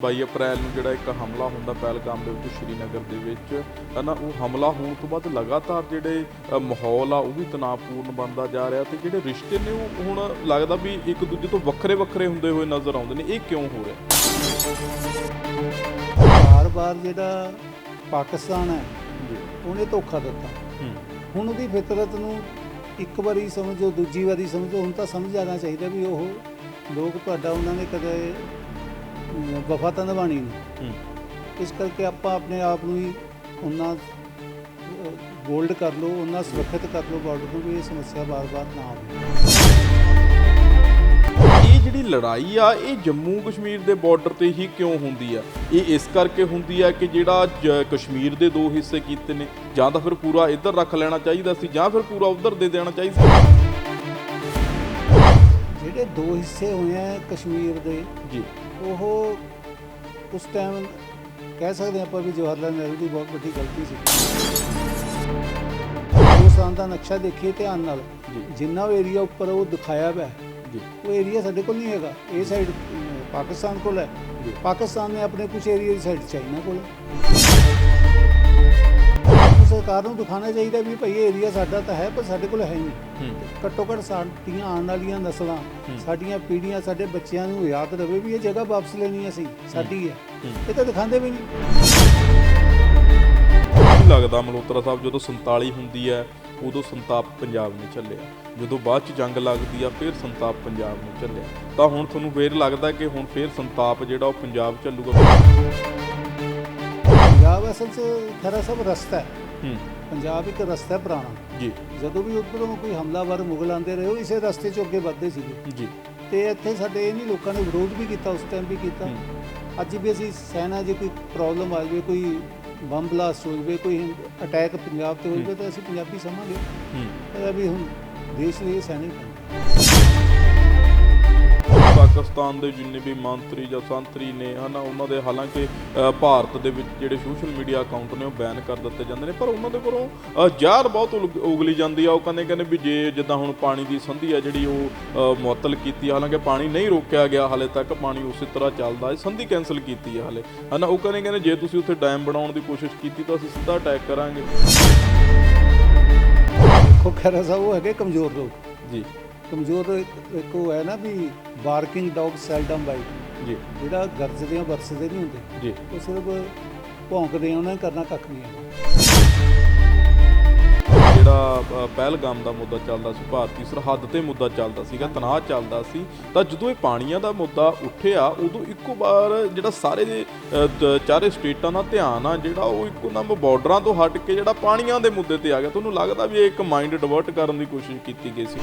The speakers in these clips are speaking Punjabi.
22 ਅਪ੍ਰੈਲ ਨੂੰ ਜਿਹੜਾ ਇੱਕ ਹਮਲਾ ਹੁੰਦਾ ਪਹਿਲਗਾਮ ਦੇ ਵਿੱਚ ਸ਼੍ਰੀਨਗਰ ਦੇ ਵਿੱਚ ਹਨਾ ਉਹ ਹਮਲਾ ਹੋਣ ਤੋਂ ਬਾਅਦ ਲਗਾਤਾਰ ਜਿਹੜੇ ਮਾਹੌਲ ਆ ਉਹ ਵੀ ਤਣਾਅਪੂਰਨ ਬਣਦਾ ਜਾ ਰਿਹਾ ਤੇ ਜਿਹੜੇ ਰਿਸ਼ਤੇ ਨੇ ਉਹ ਹੁਣ ਲੱਗਦਾ ਵੀ ਇੱਕ ਦੂਜੇ ਤੋਂ ਵੱਖਰੇ ਵੱਖਰੇ ਹੁੰਦੇ ਹੋਏ ਨਜ਼ਰ ਆਉਂਦੇ ਨੇ। ਇਹ ਕਿਉਂ ਹੋ ਰਿਹਾ? ਬਾਰ-ਬਾਰ ਜਿਹੜਾ ਪਾਕਿਸਤਾਨ ਹੈ ਉਹਨੇ ਧੋਖਾ ਦਿੱਤਾ। ਹੁਣ ਉਹਦੀ ਫਿਤਰਤ ਨੂੰ ਇੱਕ ਵਾਰੀ ਸਮਝੋ ਦੂਜੀ ਵਾਰੀ ਸਮਝੋ ਹੁਣ ਤਾਂ ਸਮਝ ਆਣਾ ਚਾਹੀਦਾ ਵੀ ਉਹ ਲੋਕ ਤੁਹਾਡਾ ਉਹਨਾਂ ਨੇ ਕਦੇ ਵਫਾ ਤਾਂ ਨਿਭਾਉਣੀ ਨਹੀਂ ਇਸ ਕਰਕੇ ਆਪਾਂ ਆਪਣੇ ਆਪ ਨੂੰ ਹੀ ਉਹਨਾਂ ਗੋਲਡ ਕਰ ਲਓ ਉਹਨਾਂ ਸੁਰੱਖਿਅਤ ਕਰ ਲਓ ਬਾਰਡਰ ਨੂੰ ਵੀ ਇਹ ਸਮੱਸਿਆ ਬਾਰ-ਬਾਰ ਨਾ ਆਵੇ। ਇਹ ਜਿਹੜੀ ਲੜਾਈ ਆ ਇਹ ਜੰਮੂ ਕਸ਼ਮੀਰ ਦੇ ਬਾਰਡਰ ਤੇ ਹੀ ਕਿਉਂ ਹੁੰਦੀ ਆ? ਇਹ ਇਸ ਕਰਕੇ ਹੁੰਦੀ ਆ ਕਿ ਜਿਹੜਾ ਕਸ਼ਮੀਰ ਦੇ ਦੋ ਹਿੱਸੇ ਕੀਤੇ ਨੇ ਜਾਂ ਤਾਂ ਫਿਰ ਪੂਰਾ ਇੱਧਰ ਰੱਖ ਲੈਣਾ ਚਾਹੀਦਾ ਸੀ ਜਾਂ ਫਿਰ ਪੂਰਾ ਉੱਧਰ ਦੇ ਦੇਣਾ ਚਾਹੀਦਾ ਸੀ। ਜਿਹੜੇ ਦੋ ਹਿੱਸੇ ਹੋਏ ਆ ਕਸ਼ਮੀਰ ਦੇ ਜੀ। ਉਹ ਉਸ ਟਾਈਮ ਕਹਿ ਸਕਦੇ ਆਪਾਂ ਵੀ ਜਵਾਹਰ ਲਾਲ ਨਹਿਰੂ ਦੀ ਬਹੁਤ ਵੱਡੀ ਗਲਤੀ ਸੀ। ਹਿੰਦੁਸਤਾਨ ਦਾ ਨਕਸ਼ਾ ਦੇਖੀਏ ਧਿਆਨ ਨਾਲ ਜਿੰਨਾ ਵੀ ਏਰੀਆ ਉੱਪਰ ਉਹ ਦਿਖਾਇਆ ਹੋਇਆ ਜੀ। ਉਹ ਏਰੀਆ ਸਾਡੇ ਕੋਲ ਨਹੀਂ ਹੈਗਾ। ਇਹ ਸਾਈਡ ਪਾਕਿਸਤਾਨ ਕੋਲ ਹੈ। ਪਾਕਿਸਤਾਨ ਨੇ ਆਪਣੇ ਕੁਝ ਏਰੀਆ ਦੀ ਸਾਈਡ ਚਾਈਨਾ ਕੋਲ। ਹੈ। ਸਰਕਾਰ ਨੂੰ ਦਿਖਾਉਣਾ ਚਾਹੀਦਾ ਵੀ ਭਈ ਇਹ ਏਰੀਆ ਸਾਡਾ ਤਾਂ ਹੈ ਪਰ ਸਾਡੇ ਕੋਲ ਹੈ ਨਹੀਂ। ਘੱਟੋ ਘੱਟ ਸਾਡੀਆਂ ਆਉਣ ਵਾਲੀਆਂ ਨਸਲਾਂ। ਸਾਡੀਆਂ ਪੀੜ੍ਹੀਆਂ ਸਾਡੇ ਬੱਚਿਆਂ ਨੂੰ ਯਾਦ ਰਵੇ ਵੀ ਇਹ ਜਗ੍ਹਾ ਵਾਪਸ ਲੈਣੀ ਹੈ ਅਸੀਂ ਸਾਡੀ ਹੈ। ਇਹ ਤਾਂ ਦਿਖਾਉਂਦੇ ਵੀ ਨਹੀਂ। ਲੱਗਦਾ ਮਲਹੋਤਰਾ ਸਾਹਿਬ ਜਦੋਂ 47 ਹੁੰਦੀ ਹੈ ਉਦੋਂ ਸੰਤਾਪ ਪੰਜਾਬ ਨੇ ਚੱਲਿਆ। ਜਦੋਂ ਬਾਅਦ ਚ ਜੰਗ ਲੱਗਦੀ ਆ ਫਿਰ ਸੰਤਾਪ ਪੰਜਾਬ ਨੂੰ ਚੱਲਿਆ। ਤਾਂ ਹੁਣ ਤੁਹਾਨੂੰ ਫੇਰ ਲੱਗਦਾ ਕਿ ਹੁਣ ਫੇਰ ਸੰਤਾਪ ਜਿਹੜਾ ਉਹ ਪੰਜਾਬ ਚੱਲੂਗਾ। ਪੰਜਾਬ ਅਸਲ 'ਚ ਖਰਾ ਸਭ ਰਸਤਾ ਹੈ। ਹੂੰ। ਪੰਜਾਬ ਇੱਕ ਰਸਤਾ ਹੈ ਪੁਰਾਣਾ। ਜੀ। ਜਦੋਂ ਵੀ ਉੱਧਰੋਂ ਕੋਈ ਹਮਲਾਵਰ ਮੁਗਲ ਆਉਂਦੇ ਰਹੇ ਉਹ ਇਸੇ ਰਸਤੇ 'ਚ ਅੱਗੇ ਵੱਧਦੇ ਸੀਗੇ। ਜੀ। ਤੇ ਇੱਥੇ ਸਾਡੇ ਇਹ ਨਹੀਂ ਲੋਕਾਂ ਨੇ ਵਿਰੋਧ ਵੀ ਕੀਤਾ ਉਸ ਟਾਈਮ ਵੀ ਕੀਤਾ। ਅੱਜ ਵੀ ਅਸੀਂ ਸੈਨਾ ਜੇ ਕੋਈ ਪ੍ਰੋਬਲਮ ਆ ਜਾਵੇ ਕੋਈ ਬੰਬ ਬਲਾਸਟ ਹੋ ਜਾਵੇ ਕੋਈ ਅਟੈਕ ਪੰਜਾਬ ਤੇ ਹੋ ਜਾਵੇ ਤਾਂ ਅਸੀਂ ਪੰਜਾਬੀ ਸਮਾਂਗੇ ਹੂੰ। ਪਰ ਵੀ ਹੁਣ ਦੇਸ਼ ਲਈ ਇਹ ਸੈਨਿਕ ਪਾਕਿਸਤਾਨ ਦੇ ਜਿੰਨੇ ਵੀ ਮੰਤਰੀ ਜਾਂ ਸੰਤਰੀ ਨੇ ਹਨਾ ਉਹਨਾਂ ਦੇ ਹਾਲਾਂਕਿ ਭਾਰਤ ਦੇ ਵਿੱਚ ਜਿਹੜੇ ਸੋਸ਼ਲ ਮੀਡੀਆ ਅਕਾਊਂਟ ਨੇ ਉਹ ਬੈਨ ਕਰ ਦਿੱਤੇ ਜਾਂਦੇ ਨੇ ਪਰ ਉਹਨਾਂ ਦੇ ਕੋਲੋਂ ਜ਼ਹਿਰ ਬਹੁਤ ਉਗ- ਉਗਲੀ ਜਾਂਦੀ ਆ। ਉਹ ਕਹਿੰਦੇ ਕਹਿੰਦੇ ਵੀ ਜੇ ਜਿੱਦਾਂ ਹੁਣ ਪਾਣੀ ਦੀ ਸੰਧੀ ਆ ਜਿਹੜੀ ਉਹ ਅ, ਮੁਅੱਤਲ ਕੀਤੀ ਆ, ਹਾਲਾਂਕਿ ਪਾਣੀ ਨਹੀਂ ਰੋਕਿਆ ਗਿਆ ਹਾਲੇ ਤੱਕ ਪਾਣੀ ਉਸੇ ਤਰ੍ਹਾਂ ਚੱਲਦਾ ਹੈ ਸੰਧੀ ਕੈਨਸਲ ਕੀਤੀ ਆ ਹਾਲੇ। ਹਨਾ ਉਹ ਕਹਿੰਦੇ ਕਹਿੰਦੇ ਜੇ ਤੁਸੀਂ ਉੱਥੇ ਡੈਮ ਬਣਾਉਣ ਦੀ ਕੋਸ਼ਿਸ਼ ਕੀਤੀ ਤਾਂ ਅਸੀਂ ਸਿੱਧਾ ਅਟੈਕ ਕਰਾਂਗੇ। ਦੇਖੋ ਖੈਰਾ ਸਾਹਿਬ ਉਹ ਹੈਗੇ ਕਮਜ਼ੋਰ ਲੋਕ। ਜੀ। ਕਮਜ਼ੋਰ ਇੱਕ ਉਹ ਹੈ ਨਾ ਵੀ ਬਾਰਕਿੰਗ ਡੌਗ ਸੈਲਡਮ ਬਾਈਟ ਜੀ। ਜਿਹੜਾ ਗਰਜਦੇ ਆ ਵਰਸਦੇ ਨਹੀਂ ਹੁੰਦੇ। ਜੀ। ਉਹ ਸਿਰਫ ਭੌਂਕਦੇ ਆ ਉਹਨਾਂ ਨੇ ਕਰਨਾ ਕੱਖ ਨਹੀਂ ਹੈ ਜਿਹੜਾ ਪਹਿਲਗਾਮ ਦਾ ਮੁੱਦਾ ਚੱਲਦਾ ਸੀ ਭਾਰਤੀ ਸਰਹੱਦ ਤੇ ਮੁੱਦਾ ਚੱਲਦਾ ਸੀਗਾ ਤਣਾਅ ਚੱਲਦਾ ਸੀ ਤਾਂ ਜਦੋਂ ਇਹ ਪਾਣੀਆਂ ਦਾ ਮੁੱਦਾ ਉੱਠਿਆ ਉਦੋਂ ਇੱਕੋ ਵਾਰ ਜਿਹੜਾ ਸਾਰੇ ਦੇ ਚਾਰੇ ਸਟੇਟਾਂ ਦਾ ਧਿਆਨ ਆ ਜਿਹੜਾ ਉਹ ਇੱਕੋ ਦਮ ਬਾਰਡਰਾਂ ਤੋਂ ਹਟ ਕੇ ਜਿਹੜਾ ਪਾਣੀਆਂ ਦੇ ਮੁੱਦੇ ਤੇ ਆ ਗਿਆ। ਤੁਹਾਨੂੰ ਲੱਗਦਾ ਵੀ ਇਹ ਇੱਕ ਮਾਈਂਡ ਡਿਵਰਟ ਕਰਨ ਦੀ ਕੋਸ਼ਿਸ਼ ਕੀਤੀ ਗਈ ਸੀ?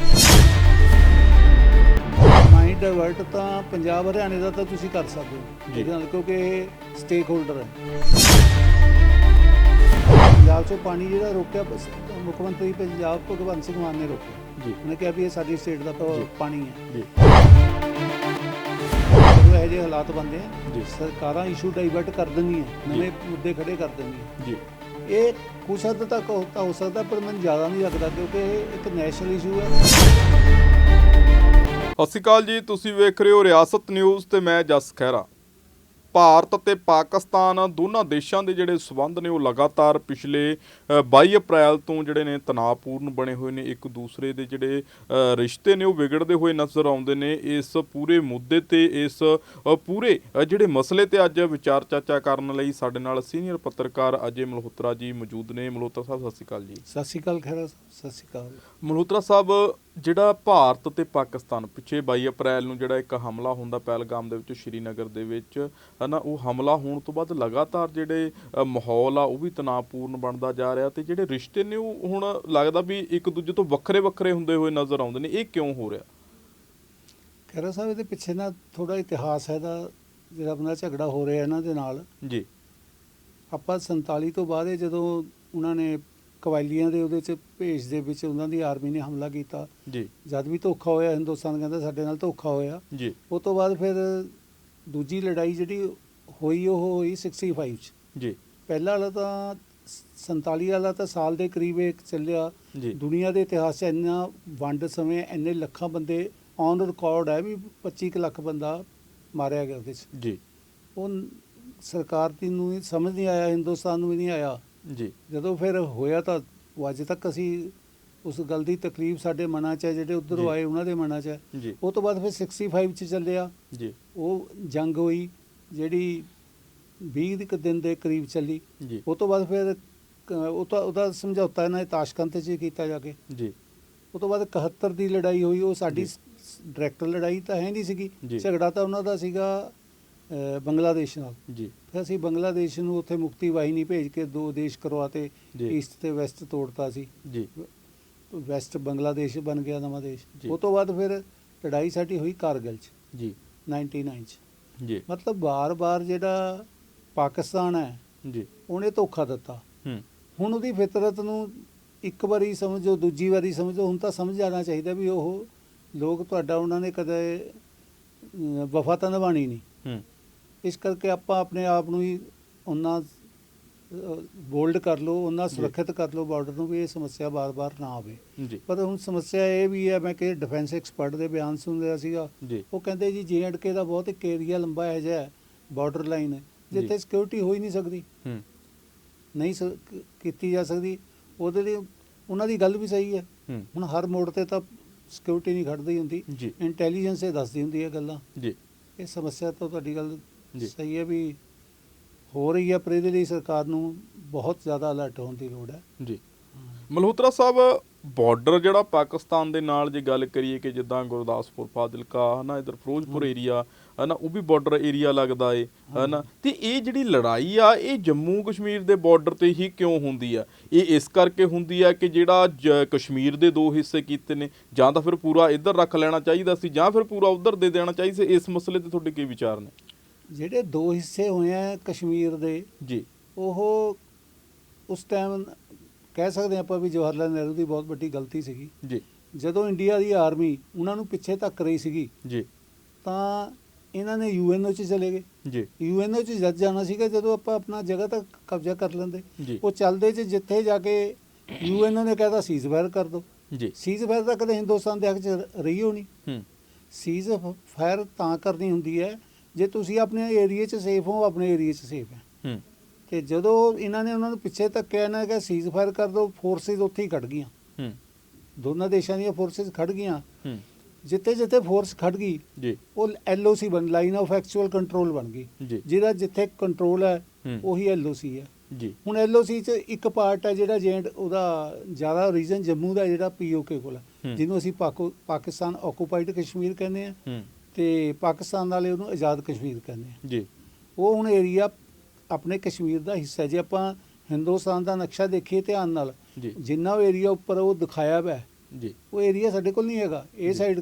ਡਾਇਵਰਟ ਤਾਂ ਪੰਜਾਬ ਹਰਿਆਣੇ ਦਾ ਤਾਂ ਤੁਸੀਂ ਕਰ ਸਕਦੇ ਹੋ। ਜੀ। ਇਹਦੇ ਨਾਲ ਕਿਉਂਕਿ ਸਟੇਕ ਹੋਲਡਰ ਹੈ। ਪੰਜਾਬ 'ਚੋਂ ਪਾਣੀ ਜਿਹੜਾ ਰੋਕਿਆ ਬਸ ਮੁੱਖ ਮੰਤਰੀ ਪੰਜਾਬ ਭਗਵੰਤ ਸਿੰਘ ਮਾਨ ਨੇ ਰੋਕਿਆ। ਜੀ। ਉਹਨੇ ਕਿਹਾ ਵੀ ਇਹ ਸਾਡੀ ਸਟੇਟ ਦਾ। ਪਾਣੀ ਹੈ। ਜੀ। ਇਹੋ ਜਿਹੇ ਹਾਲਾਤ ਬਣਦੇ ਆ। ਜੀ। ਸਰਕਾਰਾਂ ਇਸ਼ੂ ਡਾਈਵਰਟ ਕਰ ਦਿੰਦੀਆਂ ਨਵੇਂ ਮੁੱਦੇ ਖੜੇ ਕਰ ਦਿੰਦੀਆਂ। ਜੀ। ਇਹ ਕੁਛ ਹੱਦ ਤੱਕ ਹੋ ਸਕਦਾ ਪਰ ਮੈਨੂੰ ਜ਼ਿਆਦਾ ਨਹੀਂ ਲੱਗਦਾ ਕਿਉਂਕਿ ਇਹ ਇੱਕ ਨੈਸ਼ਨਲ ਇਸ਼ੂ ਹੈ। ਸਤਿ ਸ਼੍ਰੀ ਅਕਾਲ ਜੀ ਤੁਸੀਂ ਵੇਖ ਰਹੇ ਹੋ ਰਿਆਸਤ ਨਿਊਜ਼ ਤੇ ਮੈਂ ਜਸ ਖਹਿਰਾ। ਭਾਰਤ ਅਤੇ ਪਾਕਿਸਤਾਨ ਦੋਨਾਂ ਦੇਸ਼ਾਂ ਦੇ ਜਿਹੜੇ ਸਬੰਧ ਨੇ ਉਹ ਲਗਾਤਾਰ ਪਿਛਲੇ ਅ, 22 ਅਪ੍ਰੈਲ ਤੋਂ ਜਿਹੜੇ ਨੇ ਤਣਾਅਪੂਰਨ ਬਣੇ ਹੋਏ ਨੇ ਇੱਕ ਦੂਸਰੇ ਦੇ ਜਿਹੜੇ ਰਿਸ਼ਤੇ ਨੇ ਉਹ ਵਿਗੜਦੇ ਹੋਏ ਨਜ਼ਰ ਆਉਂਦੇ ਨੇ। ਇਸ ਪੂਰੇ ਮੁੱਦੇ ਤੇ ਇਸ ਪੂਰੇ ਜਿਹੜੇ ਮਸਲੇ ਤੇ ਅੱਜ ਵਿਚਾਰ ਚਰਚਾ ਕਰਨ ਲਈ ਸਾਡੇ ਨਾਲ ਸੀਨੀਅਰ ਪੱਤਰਕਾਰ ਅਜੇ ਮਲਹੋਤਰਾ ਜੀ ਮੌਜੂਦ ਨੇ। ਮਲਹੋਤਰਾ ਸਾਹਿਬ ਸਤਿ ਸ਼੍ਰੀ ਅਕਾਲ ਜੀ। ਸਤਿ ਸ਼੍ਰੀ ਅਕਾਲ ਖੈਰਾ ਸਤਿ ਸ਼੍ਰੀ ਅਕਾਲ। ਮਲਹੋਤਰਾ ਸਾਹਿਬ ਜਿਹੜਾ ਭਾਰਤ ਤੇ ਪਾਕਿਸਤਾਨ ਪਿੱਛੇ 22 ਅਪ੍ਰੈਲ ਨੂੰ ਜਿਹੜਾ ਇੱਕ ਹਮਲਾ ਹੁੰਦਾ ਪਹਿਲਗਾਮ ਦੇ ਵਿੱਚ ਸ਼੍ਰੀਨਗਰ ਦੇ ਵਿੱਚ ਹਨਾ ਉਹ ਹਮਲਾ ਹੋਣ ਤੋਂ ਬਾਅਦ ਲਗਾਤਾਰ ਜਿਹੜੇ ਮਾਹੌਲ ਆ ਉਹ ਵੀ ਤਣਾਅਪੂਰਨ ਬਣਦਾ ਜਾ ਰਿਹਾ ਤੇ ਜਿਹੜੇ ਰਿਸ਼ਤੇ ਨੇ ਉਹ ਹੁਣ ਲੱਗਦਾ ਵੀ ਇੱਕ ਦੂਜੇ ਤੋਂ ਵੱਖਰੇ ਵੱਖਰੇ ਹੁੰਦੇ ਹੋਏ ਨਜ਼ਰ ਆਉਂਦੇ ਨੇ। ਇਹ ਕਿਉਂ ਹੋ ਰਿਹਾ? ਖੈਰਾ ਸਾਹਿਬ ਇਹਦੇ ਪਿੱਛੇ ਨਾ ਥੋੜਾ ਇਤਿਹਾਸ ਹੈ ਦਾ ਜਿਹੜਾ ਆਪਣਾ ਝਗੜਾ ਹੋ ਰਿਹਾ ਇਹਨਾਂ ਦੇ ਨਾਲ। ਜੀ। ਆਪਾਂ 47 ਤੋਂ ਬਾਅਦ ਜਦੋਂ ਉਹਨਾਂ ਨੇ ਕਵਾਲੀਆਂ ਦੇ ਉਹਦੇ ਚ ਭੇਜ ਦੇ ਵਿੱਚ ਉਹਨਾਂ ਦੀ ਆਰਮੀ ਨੇ ਹਮਲਾ ਕੀਤਾ। ਜੀ। ਜਦ ਵੀ ਧੋਖਾ ਹੋਇਆ ਹਿੰਦੁਸਤਾਨ ਕਹਿੰਦਾ ਸਾਡੇ ਨਾਲ ਧੋਖਾ ਹੋਇਆ। ਜੀ। ਉਹ ਤੋਂ ਬਾਅਦ ਫਿਰ ਦੂਜੀ ਲੜਾਈ ਜਿਹੜੀ ਹੋਈ ਉਹ ਹੋਈ 65 ਚ। ਜੀ। ਪਹਿਲਾ ਵਾਲਾ ਤਾਂ 47 ਵਾਲਾ ਤਾਂ ਸਾਲ ਦੇ ਕਰੀਬ ਇੱਕ ਚੱਲਿਆ। ਦੁਨੀਆ ਦੇ ਇਤਿਹਾਸ 'ਚ ਇੰਨਾ ਵੰਡ ਸਮੇਂ ਇੰਨੇ ਲੱਖਾਂ ਬੰਦੇ ਔਨ ਰਿਕਾਰਡ ਹੈ ਵੀ 25 ਕੁ ਲੱਖ ਬੰਦਾ ਮਾਰਿਆ ਗਿਆ ਉਹਦੇ 'ਚ। ਜੀ। ਉਹ ਸਰਕਾਰ ਦੀ ਨੂੰ ਸਮਝ ਨਹੀਂ ਆਇਆ ਹਿੰਦੁਸਤਾਨ ਨੂੰ ਵੀ ਨਹੀਂ ਆਇਆ। ਜੀ। ਜਦੋਂ ਫਿਰ ਹੋਇਆ ਤਾਂ ਉਹ ਅੱਜ ਤੱਕ ਅਸੀਂ ਉਸ ਗੱਲ ਦੀ ਤਕਲੀਫ ਸਾਡੇ ਮਨਾਂ 'ਚ ਹੈ ਜਿਹੜੇ। ਉਧਰੋਂ ਆਏ ਉਹਨਾਂ ਦੇ ਮਨਾਂ 'ਚ ਹੈ। ਉਹ ਤੋਂ ਬਾਅਦ ਫਿਰ 65 'ਚ ਚੱਲਿਆ। ਜੀ। ਉਹ ਜੰਗ ਹੋਈ ਜਿਹੜੀ 20 ਕੁ ਦਿਨ ਦੇ ਕਰੀਬ ਚੱਲੀ। ਉਹ ਤੋਂ ਬਾਅਦ ਫਿਰ ਕ- ਉਹ ਤਾਂ ਉਹਦਾ ਸਮਝੌਤਾ ਇਹਨਾਂ ਨੇ ਤਾਸ਼ਕੰਦ 'ਚ ਕੀਤਾ ਜਾ ਕੇ। ਜੀ। ਉਹ ਤੋਂ ਬਾਅਦ 71 ਦੀ ਲੜਾਈ ਹੋਈ ਉਹ ਸਾਡੀ ਡਾਇਰੈਕਟ ਲੜਾਈ ਤਾਂ ਹੈ ਨਹੀਂ ਸੀਗੀ। ਝਗੜਾ ਤਾਂ ਉਹਨਾਂ ਦਾ ਸੀਗਾ ਬੰਗਲਾਦੇਸ਼ ਨਾਲ। ਜੀ। ਫਿਰ ਅਸੀਂ ਬੰਗਲਾਦੇਸ਼ ਨੂੰ ਉੱਥੇ ਮੁਕਤੀ ਵਾਹਿਨੀ ਭੇਜ ਕੇ ਦੋ ਦੇਸ਼ ਕਰਵਾਤੇ। ਈਸਟ ਤੇ ਵੈਸਟ ਤੋੜਤਾ ਸੀ। ਜੀ। ਵੈਸਟ ਬੰਗਲਾਦੇਸ਼ ਬਣ ਗਿਆ ਨਵਾਂ ਦੇਸ਼। ਉਹ ਤੋਂ ਬਾਅਦ ਫਿਰ ਲੜਾਈ ਸਾਡੀ ਹੋਈ ਕਾਰਗਿਲ 'ਚ ਜੀ। 99 'ਚ। ਜੀ। ਮਤਲਬ ਬਾਰ-ਬਾਰ ਜਿਹੜਾ ਪਾਕਿਸਤਾਨ ਹੈ ਜੀ। ਉਹਨੇ ਧੋਖਾ ਦਿੱਤਾ। ਹੁਣ ਉਹਦੀ ਫਿਤਰਤ ਨੂੰ ਇੱਕ ਵਾਰੀ ਸਮਝੋ ਦੂਜੀ ਵਾਰੀ ਸਮਝੋ ਹੁਣ ਤਾਂ ਸਮਝ ਆਣਾ ਚਾਹੀਦਾ ਵੀ ਉਹ ਲੋਕ ਤੁਹਾਡਾ ਉਹਨਾਂ ਨੇ ਕਦੇ ਵਫਾ ਤਾਂ ਨਿਭਾਣੀ ਨਹੀਂ। ਇਸ ਕਰਕੇ ਆਪਾਂ ਆਪਣੇ ਆਪ ਨੂੰ ਹੀ ਉਹਨਾਂ ਬੋਲਡ ਕਰ ਲਓ ਉਹਨਾਂ ਜੀ। ਸੁਰੱਖਿਅਤ ਕਰ ਲਓ ਬਾਰਡਰ ਨੂੰ ਵੀ ਇਹ ਸਮੱਸਿਆ ਬਾਰ-ਬਾਰ ਨਾ ਆਵੇ। ਜੀ। ਪਰ ਹੁਣ ਸਮੱਸਿਆ ਇਹ ਵੀ ਹੈ ਮੈਂ ਕਿ ਡਿਫੈਂਸ ਐਕਸਪਰਟ ਦੇ ਬਿਆਨ ਸੁਣ ਰਿਹਾ ਸੀਗਾ। ਜੀ। ਉਹ ਕਹਿੰਦੇ ਜੀ ਕੇ ਦਾ ਬਹੁਤ ਇੱਕ ਏਰੀਆ ਲੰਬਾ ਹੈ ਜਿਹਾ ਬਾਰਡਰ ਲਾਈਨ ਹੈ ਜਿੱਥੇ ਜੀ। ਸਿਕਿਉਰਿਟੀ ਹੋ ਹੀ ਨਹੀਂ ਸਕਦੀ। ਨਹੀਂ ਕੀਤੀ ਜਾ ਸਕਦੀ। ਉਹਦੇ ਲਈ ਉਹਨਾਂ ਦੀ ਗੱਲ ਵੀ ਸਹੀ ਹੈ। ਹੁਣ ਹਰ ਮੋੜ ਤੇ ਤਾਂ ਸਿਕਿਉਰਿਟੀ ਨਹੀਂ ਖੜਦੀ ਹੁੰਦੀ। ਜੀ। ਇੰਟੈਲੀਜੈਂਸ ਇਹ ਦੱਸਦੀ ਹੁੰਦੀ ਹੈ ਗੱਲਾਂ। ਜੀ। ਇਹ ਸਮੱਸਿਆ ਤਾਂ ਤੁਹਾਡੀ ਗੱਲ ਜੀ। ਸਹੀ ਹੈ ਵੀ ਹੋ ਰਹੀ ਹੈ ਪਰ ਇਹਦੇ ਲਈ ਸਰਕਾਰ ਨੂੰ ਬਹੁਤ ਜ਼ਿਆਦਾ ਅਲਰਟ ਹੋਣ ਦੀ ਲੋੜ ਹੈ। ਜੀ। ਮਲਹੋਤਰਾ ਸਾਹਿਬ ਬਾਰਡਰ ਜਿਹੜਾ ਪਾਕਿਸਤਾਨ ਦੇ ਨਾਲ ਜੇ ਗੱਲ ਕਰੀਏ ਕਿ ਜਿੱਦਾਂ ਗੁਰਦਾਸਪੁਰ ਫਾਜ਼ਿਲਕਾ ਹਨਾ ਇਧਰ ਫਿਰੋਜ਼ਪੁਰ ਏਰੀਆ ਹਨਾ ਉਹ ਵੀ ਬਾਰਡਰ ਏਰੀਆ ਲੱਗਦਾ ਏ ਹਨਾ। ਤੇ ਇਹ ਜਿਹੜੀ ਲੜਾਈ ਆ ਇਹ ਜੰਮੂ ਕਸ਼ਮੀਰ ਦੇ ਬਾਰਡਰ ਤੇ ਹੀ ਕਿਉਂ ਹੁੰਦੀ ਆ? ਇਹ ਇਸ ਕਰਕੇ ਹੁੰਦੀ ਆ ਕਿ ਜਿਹੜਾ ਕਸ਼ਮੀਰ ਦੇ ਦੋ ਹਿੱਸੇ ਕੀਤੇ ਨੇ ਜਾਂ ਤਾਂ ਫਿਰ ਪੂਰਾ ਇੱਧਰ ਰੱਖ ਲੈਣਾ ਚਾਹੀਦਾ ਸੀ ਜਾਂ ਫਿਰ ਪੂਰਾ ਉੱਧਰ ਦੇ ਦੇਣਾ ਚਾਹੀਦਾ ਸੀ ਇਸ ਮਸਲੇ ਤੇ ਤੁਹਾਡੇ ਕੀ ਵਿਚਾਰ ਨੇ? ਜਿਹੜੇ ਦੋ ਹਿੱਸੇ ਹੋਏ ਆ ਕਸ਼ਮੀਰ ਦੇ ਜੀ। ਉਹ ਉਸ ਟਾਈਮ ਕਹਿ ਸਕਦੇ ਆਪਾਂ ਵੀ ਜਵਾਹਰ ਲਾਲ ਨਹਿਰੂ ਦੀ ਬਹੁਤ ਵੱਡੀ ਗਲਤੀ ਸੀਗੀ। ਜੀ। ਜਦੋਂ ਇੰਡੀਆ ਦੀ ਆਰਮੀ ਉਹਨਾਂ ਨੂੰ ਪਿੱਛੇ ਧੱਕ ਰਹੀ ਸੀਗੀ ਜੀ। ਤਾਂ ਇਹਨਾਂ ਨੇ ਯੂਐਨਓ 'ਚ ਚਲੇ ਗਏ। ਜੀ। ਯੂਐਨਓ 'ਚ ਜਦ ਜਾਣਾ ਸੀਗਾ ਜਦੋਂ ਆਪਾਂ ਆਪਣਾ ਜਗ੍ਹਾ ਤੱਕ ਕਬਜ਼ਾ ਕਰ ਲੈਂਦੇ। ਉਹ ਚੱਲਦੇ 'ਚ ਜਿੱਥੇ ਜਾ ਕੇ ਯੂਐਨਓ ਨੇ ਕਹਿਤਾ ਸੀਜ਼ਫਾਇਰ ਕਰ ਦਿਓ ਜੀ। ਸੀਜ਼ਫਾਇਰ ਤਾਂ ਕਦੇ ਹਿੰਦੁਸਤਾਨ ਦੇ ਹੱਕ 'ਚ ਰਹੀ ਹੋ ਨਹੀਂ ਹੂੰ। ਸੀਜ਼ ਫਾਇਰ ਤਾਂ ਕਰਨੀ ਹੁੰਦੀ ਹੈ ਜੇ ਤੁਸੀਂ ਆਪਣੇ ਏਰੀਆ 'ਚ ਸੇਫ ਹੋ ਆਪਣੇ ਏਰੀਆ 'ਚ ਸੇਫ ਹੈ। ਹੂੰ। ਤੇ ਜਦੋਂ ਇਹਨਾਂ ਨੇ ਉਹਨਾਂ ਨੂੰ ਪਿੱਛੇ ਧੱਕਿਆ ਇਹਨਾਂ ਨੇ ਕਿਹਾ ਸੀਜ਼ ਫਾਇਰ ਕਰ ਦਿਓ ਫੋਰਸਿਸ ਉੱਥੇ ਹੀ ਖੜ ਗਈਆਂ। ਹੂੰ। ਦੋਨਾਂ ਦੇਸ਼ਾਂ ਦੀਆਂ ਫੋਰਸਿਸ ਖੜ ਗਈਆਂ। ਹੂੰ। ਜਿੱਥੇ ਜਿੱਥੇ ਫੋਰਸ ਖੜ ਗਈ ਜੀ। ਉਹ ਐਲਓਸੀ ਬਣ ਲਾਈਨ ਆਫ ਐਕਚੁਅਲ ਕੰਟਰੋਲ ਬਣ ਗਈ। ਜਿਹਦਾ ਜਿੱਥੇ ਕੰਟਰੋਲ ਹੈ। ਉਹੀ ਐਲਓਸੀ ਹੈ। ਜੀ। ਹੁਣ ਐਲਓਸੀ ਚ ਇੱਕ ਪਾਰਟ ਹੈ ਜਿਹੜਾ ਜੈਂਟ ਉਹਦਾ ਜ਼ਿਆਦਾ ਰੀਜਨ ਜੰਮੂ ਦਾ ਜਿਹੜਾ ਪੀਓਕੇ ਕੋਲ। ਜਿਹਨੂੰ ਅਸੀਂ ਪਾਕੋ ਪਾਕਿਸਤਾਨ ਆਕੂਪਾਈਡ ਕਸ਼ਮੀਰ ਕਹਿੰਦੇ ਆ ਤੇ ਪਾਕਿਸਤਾਨ ਵਾਲੇ ਉਹਨੂੰ ਆਜ਼ਾਦ ਕਸ਼ਮੀਰ ਕਹਿੰਦੇ ਆ। ਜੀ। ਉਹ ਹੁਣ ਏਰੀਆ ਆਪਣੇ ਕਸ਼ਮੀਰ ਦਾ ਹਿੱਸਾ। ਜੇ ਆਪਾਂ ਹਿੰਦੁਸਤਾਨ ਦਾ ਨਕਸ਼ਾ ਦੇਖੀਏ ਧਿਆਨ ਨਾਲ ਜੀ। ਜਿੰਨਾ ਉਹ ਏਰੀਆ ਉੱਪਰ ਉਹ ਦਿਖਾਇਆ ਹੋਇਆ ਜੀ। ਉਹ ਏਰੀਆ ਸਾਡੇ ਕੋਲ ਨਹੀਂ ਹੈਗਾ। ਇਹ। ਸਾਈਡ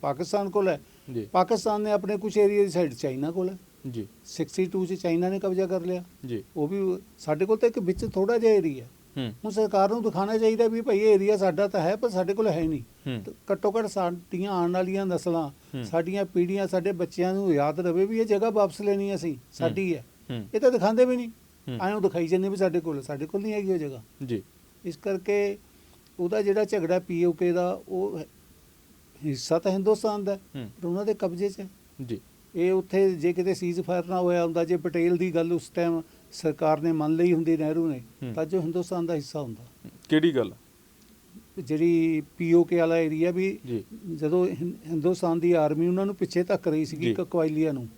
ਪਾਕਿਸਤਾਨ ਕੋਲ ਹੈ। ਜੀ। ਪਾਕਿਸਤਾਨ ਨੇ ਆਪਣੇ ਕੁਝ ਏਰੀਆ ਦੀ ਸਾਈਡ ਚਾਈਨਾ ਕੋਲ ਹੈ। ਜੀ। 62 ਚ ਚਾਈਨਾ ਨੇ ਕਬਜ਼ਾ ਕਰ ਲਿਆ। ਜੀ। ਉਹ ਵੀ ਸਾਡੇ ਕੋਲ ਤਾਂ ਇੱਕ ਵਿੱਚ ਥੋੜਾ ਜਿਹਾ ਏਰੀਆ ਹੁਣ ਸਰਕਾਰ ਨੂੰ ਦਿਖਾਉਣਾ ਚਾਹੀਦਾ ਵੀ ਭਾਈ ਇਹ ਏਰੀਆ ਸਾਡਾ ਤਾਂ ਹੈ ਪਰ ਸਾਡੇ ਕੋਲ ਹੈ ਨਹੀਂ। ਘੱਟੋ ਘੱਟ ਸਾਡੀਆਂ ਆਉਣ ਵਾਲੀਆਂ ਨਸਲਾਂ। ਸਾਡੀਆਂ ਪੀੜ੍ਹੀਆਂ ਸਾਡੇ ਬੱਚਿਆਂ ਨੂੰ ਯਾਦ ਰਵੇ ਵੀ ਇਹ ਜਗ੍ਹਾ ਵਾਪਸ ਲੈਣੀ ਅਸੀਂ ਸਾਡੀ ਹੈ। ਇਹ ਤਾਂ ਦਿਖਾਉਂਦੇ ਵੀ ਨਹੀਂ। ਐਂ ਦਿਖਾਈ ਜਾਂਦੇ ਵੀ ਸਾਡੇ ਕੋਲ ਸਾਡੇ ਕੋਲ ਨਹੀਂ ਹੈਗੀ ਉਹ ਜਗ੍ਹਾ। ਜੀ। ਇਸ ਕਰਕੇ ਉਹਦਾ ਜਿਹੜਾ ਝਗੜਾ ਪੀਓਕੇ ਦਾ ਉਹ ਹਿੱਸਾ ਤਾਂ ਹਿੰਦੁਸਤਾਨ ਦਾ ਪਰ ਉਹਨਾਂ ਦੇ ਕਬਜ਼ੇ 'ਚ ਹੈ। ਜੀ। ਇਹ ਉੱਥੇ ਜੇ ਕਿਤੇ ਸੀਜ਼ ਫਾਇਰ ਨਾ ਹੋਇਆ ਹੁੰਦਾ ਜੇ ਪਟੇਲ ਦੀ ਗੱਲ ਉਸ ਟਾਈਮ ਸਰਕਾਰ ਨੇ ਮੰਨ ਲਈ ਹੁੰਦੀ ਨਹਿਰੂ ਨੇ। ਤਾਂ ਜੋ ਹਿੰਦੁਸਤਾਨ ਦਾ ਹਿੱਸਾ ਹੁੰਦਾ। ਕਿਹੜੀ ਗੱਲ? ਜਿਹੜੀ ਪੀਓਕੇ ਵਾਲਾ ਏਰੀਆ ਵੀ ਜਦੋਂ ਹਿੰਦੁਸਤਾਨ ਦੀ ਆਰਮੀ ਉਹਨਾਂ ਨੂੰ ਪਿੱਛੇ ਧੱਕ ਰਹੀ ਸੀਗੀ ਕਵਾਇਲੀਆਂ ਨੂੰ।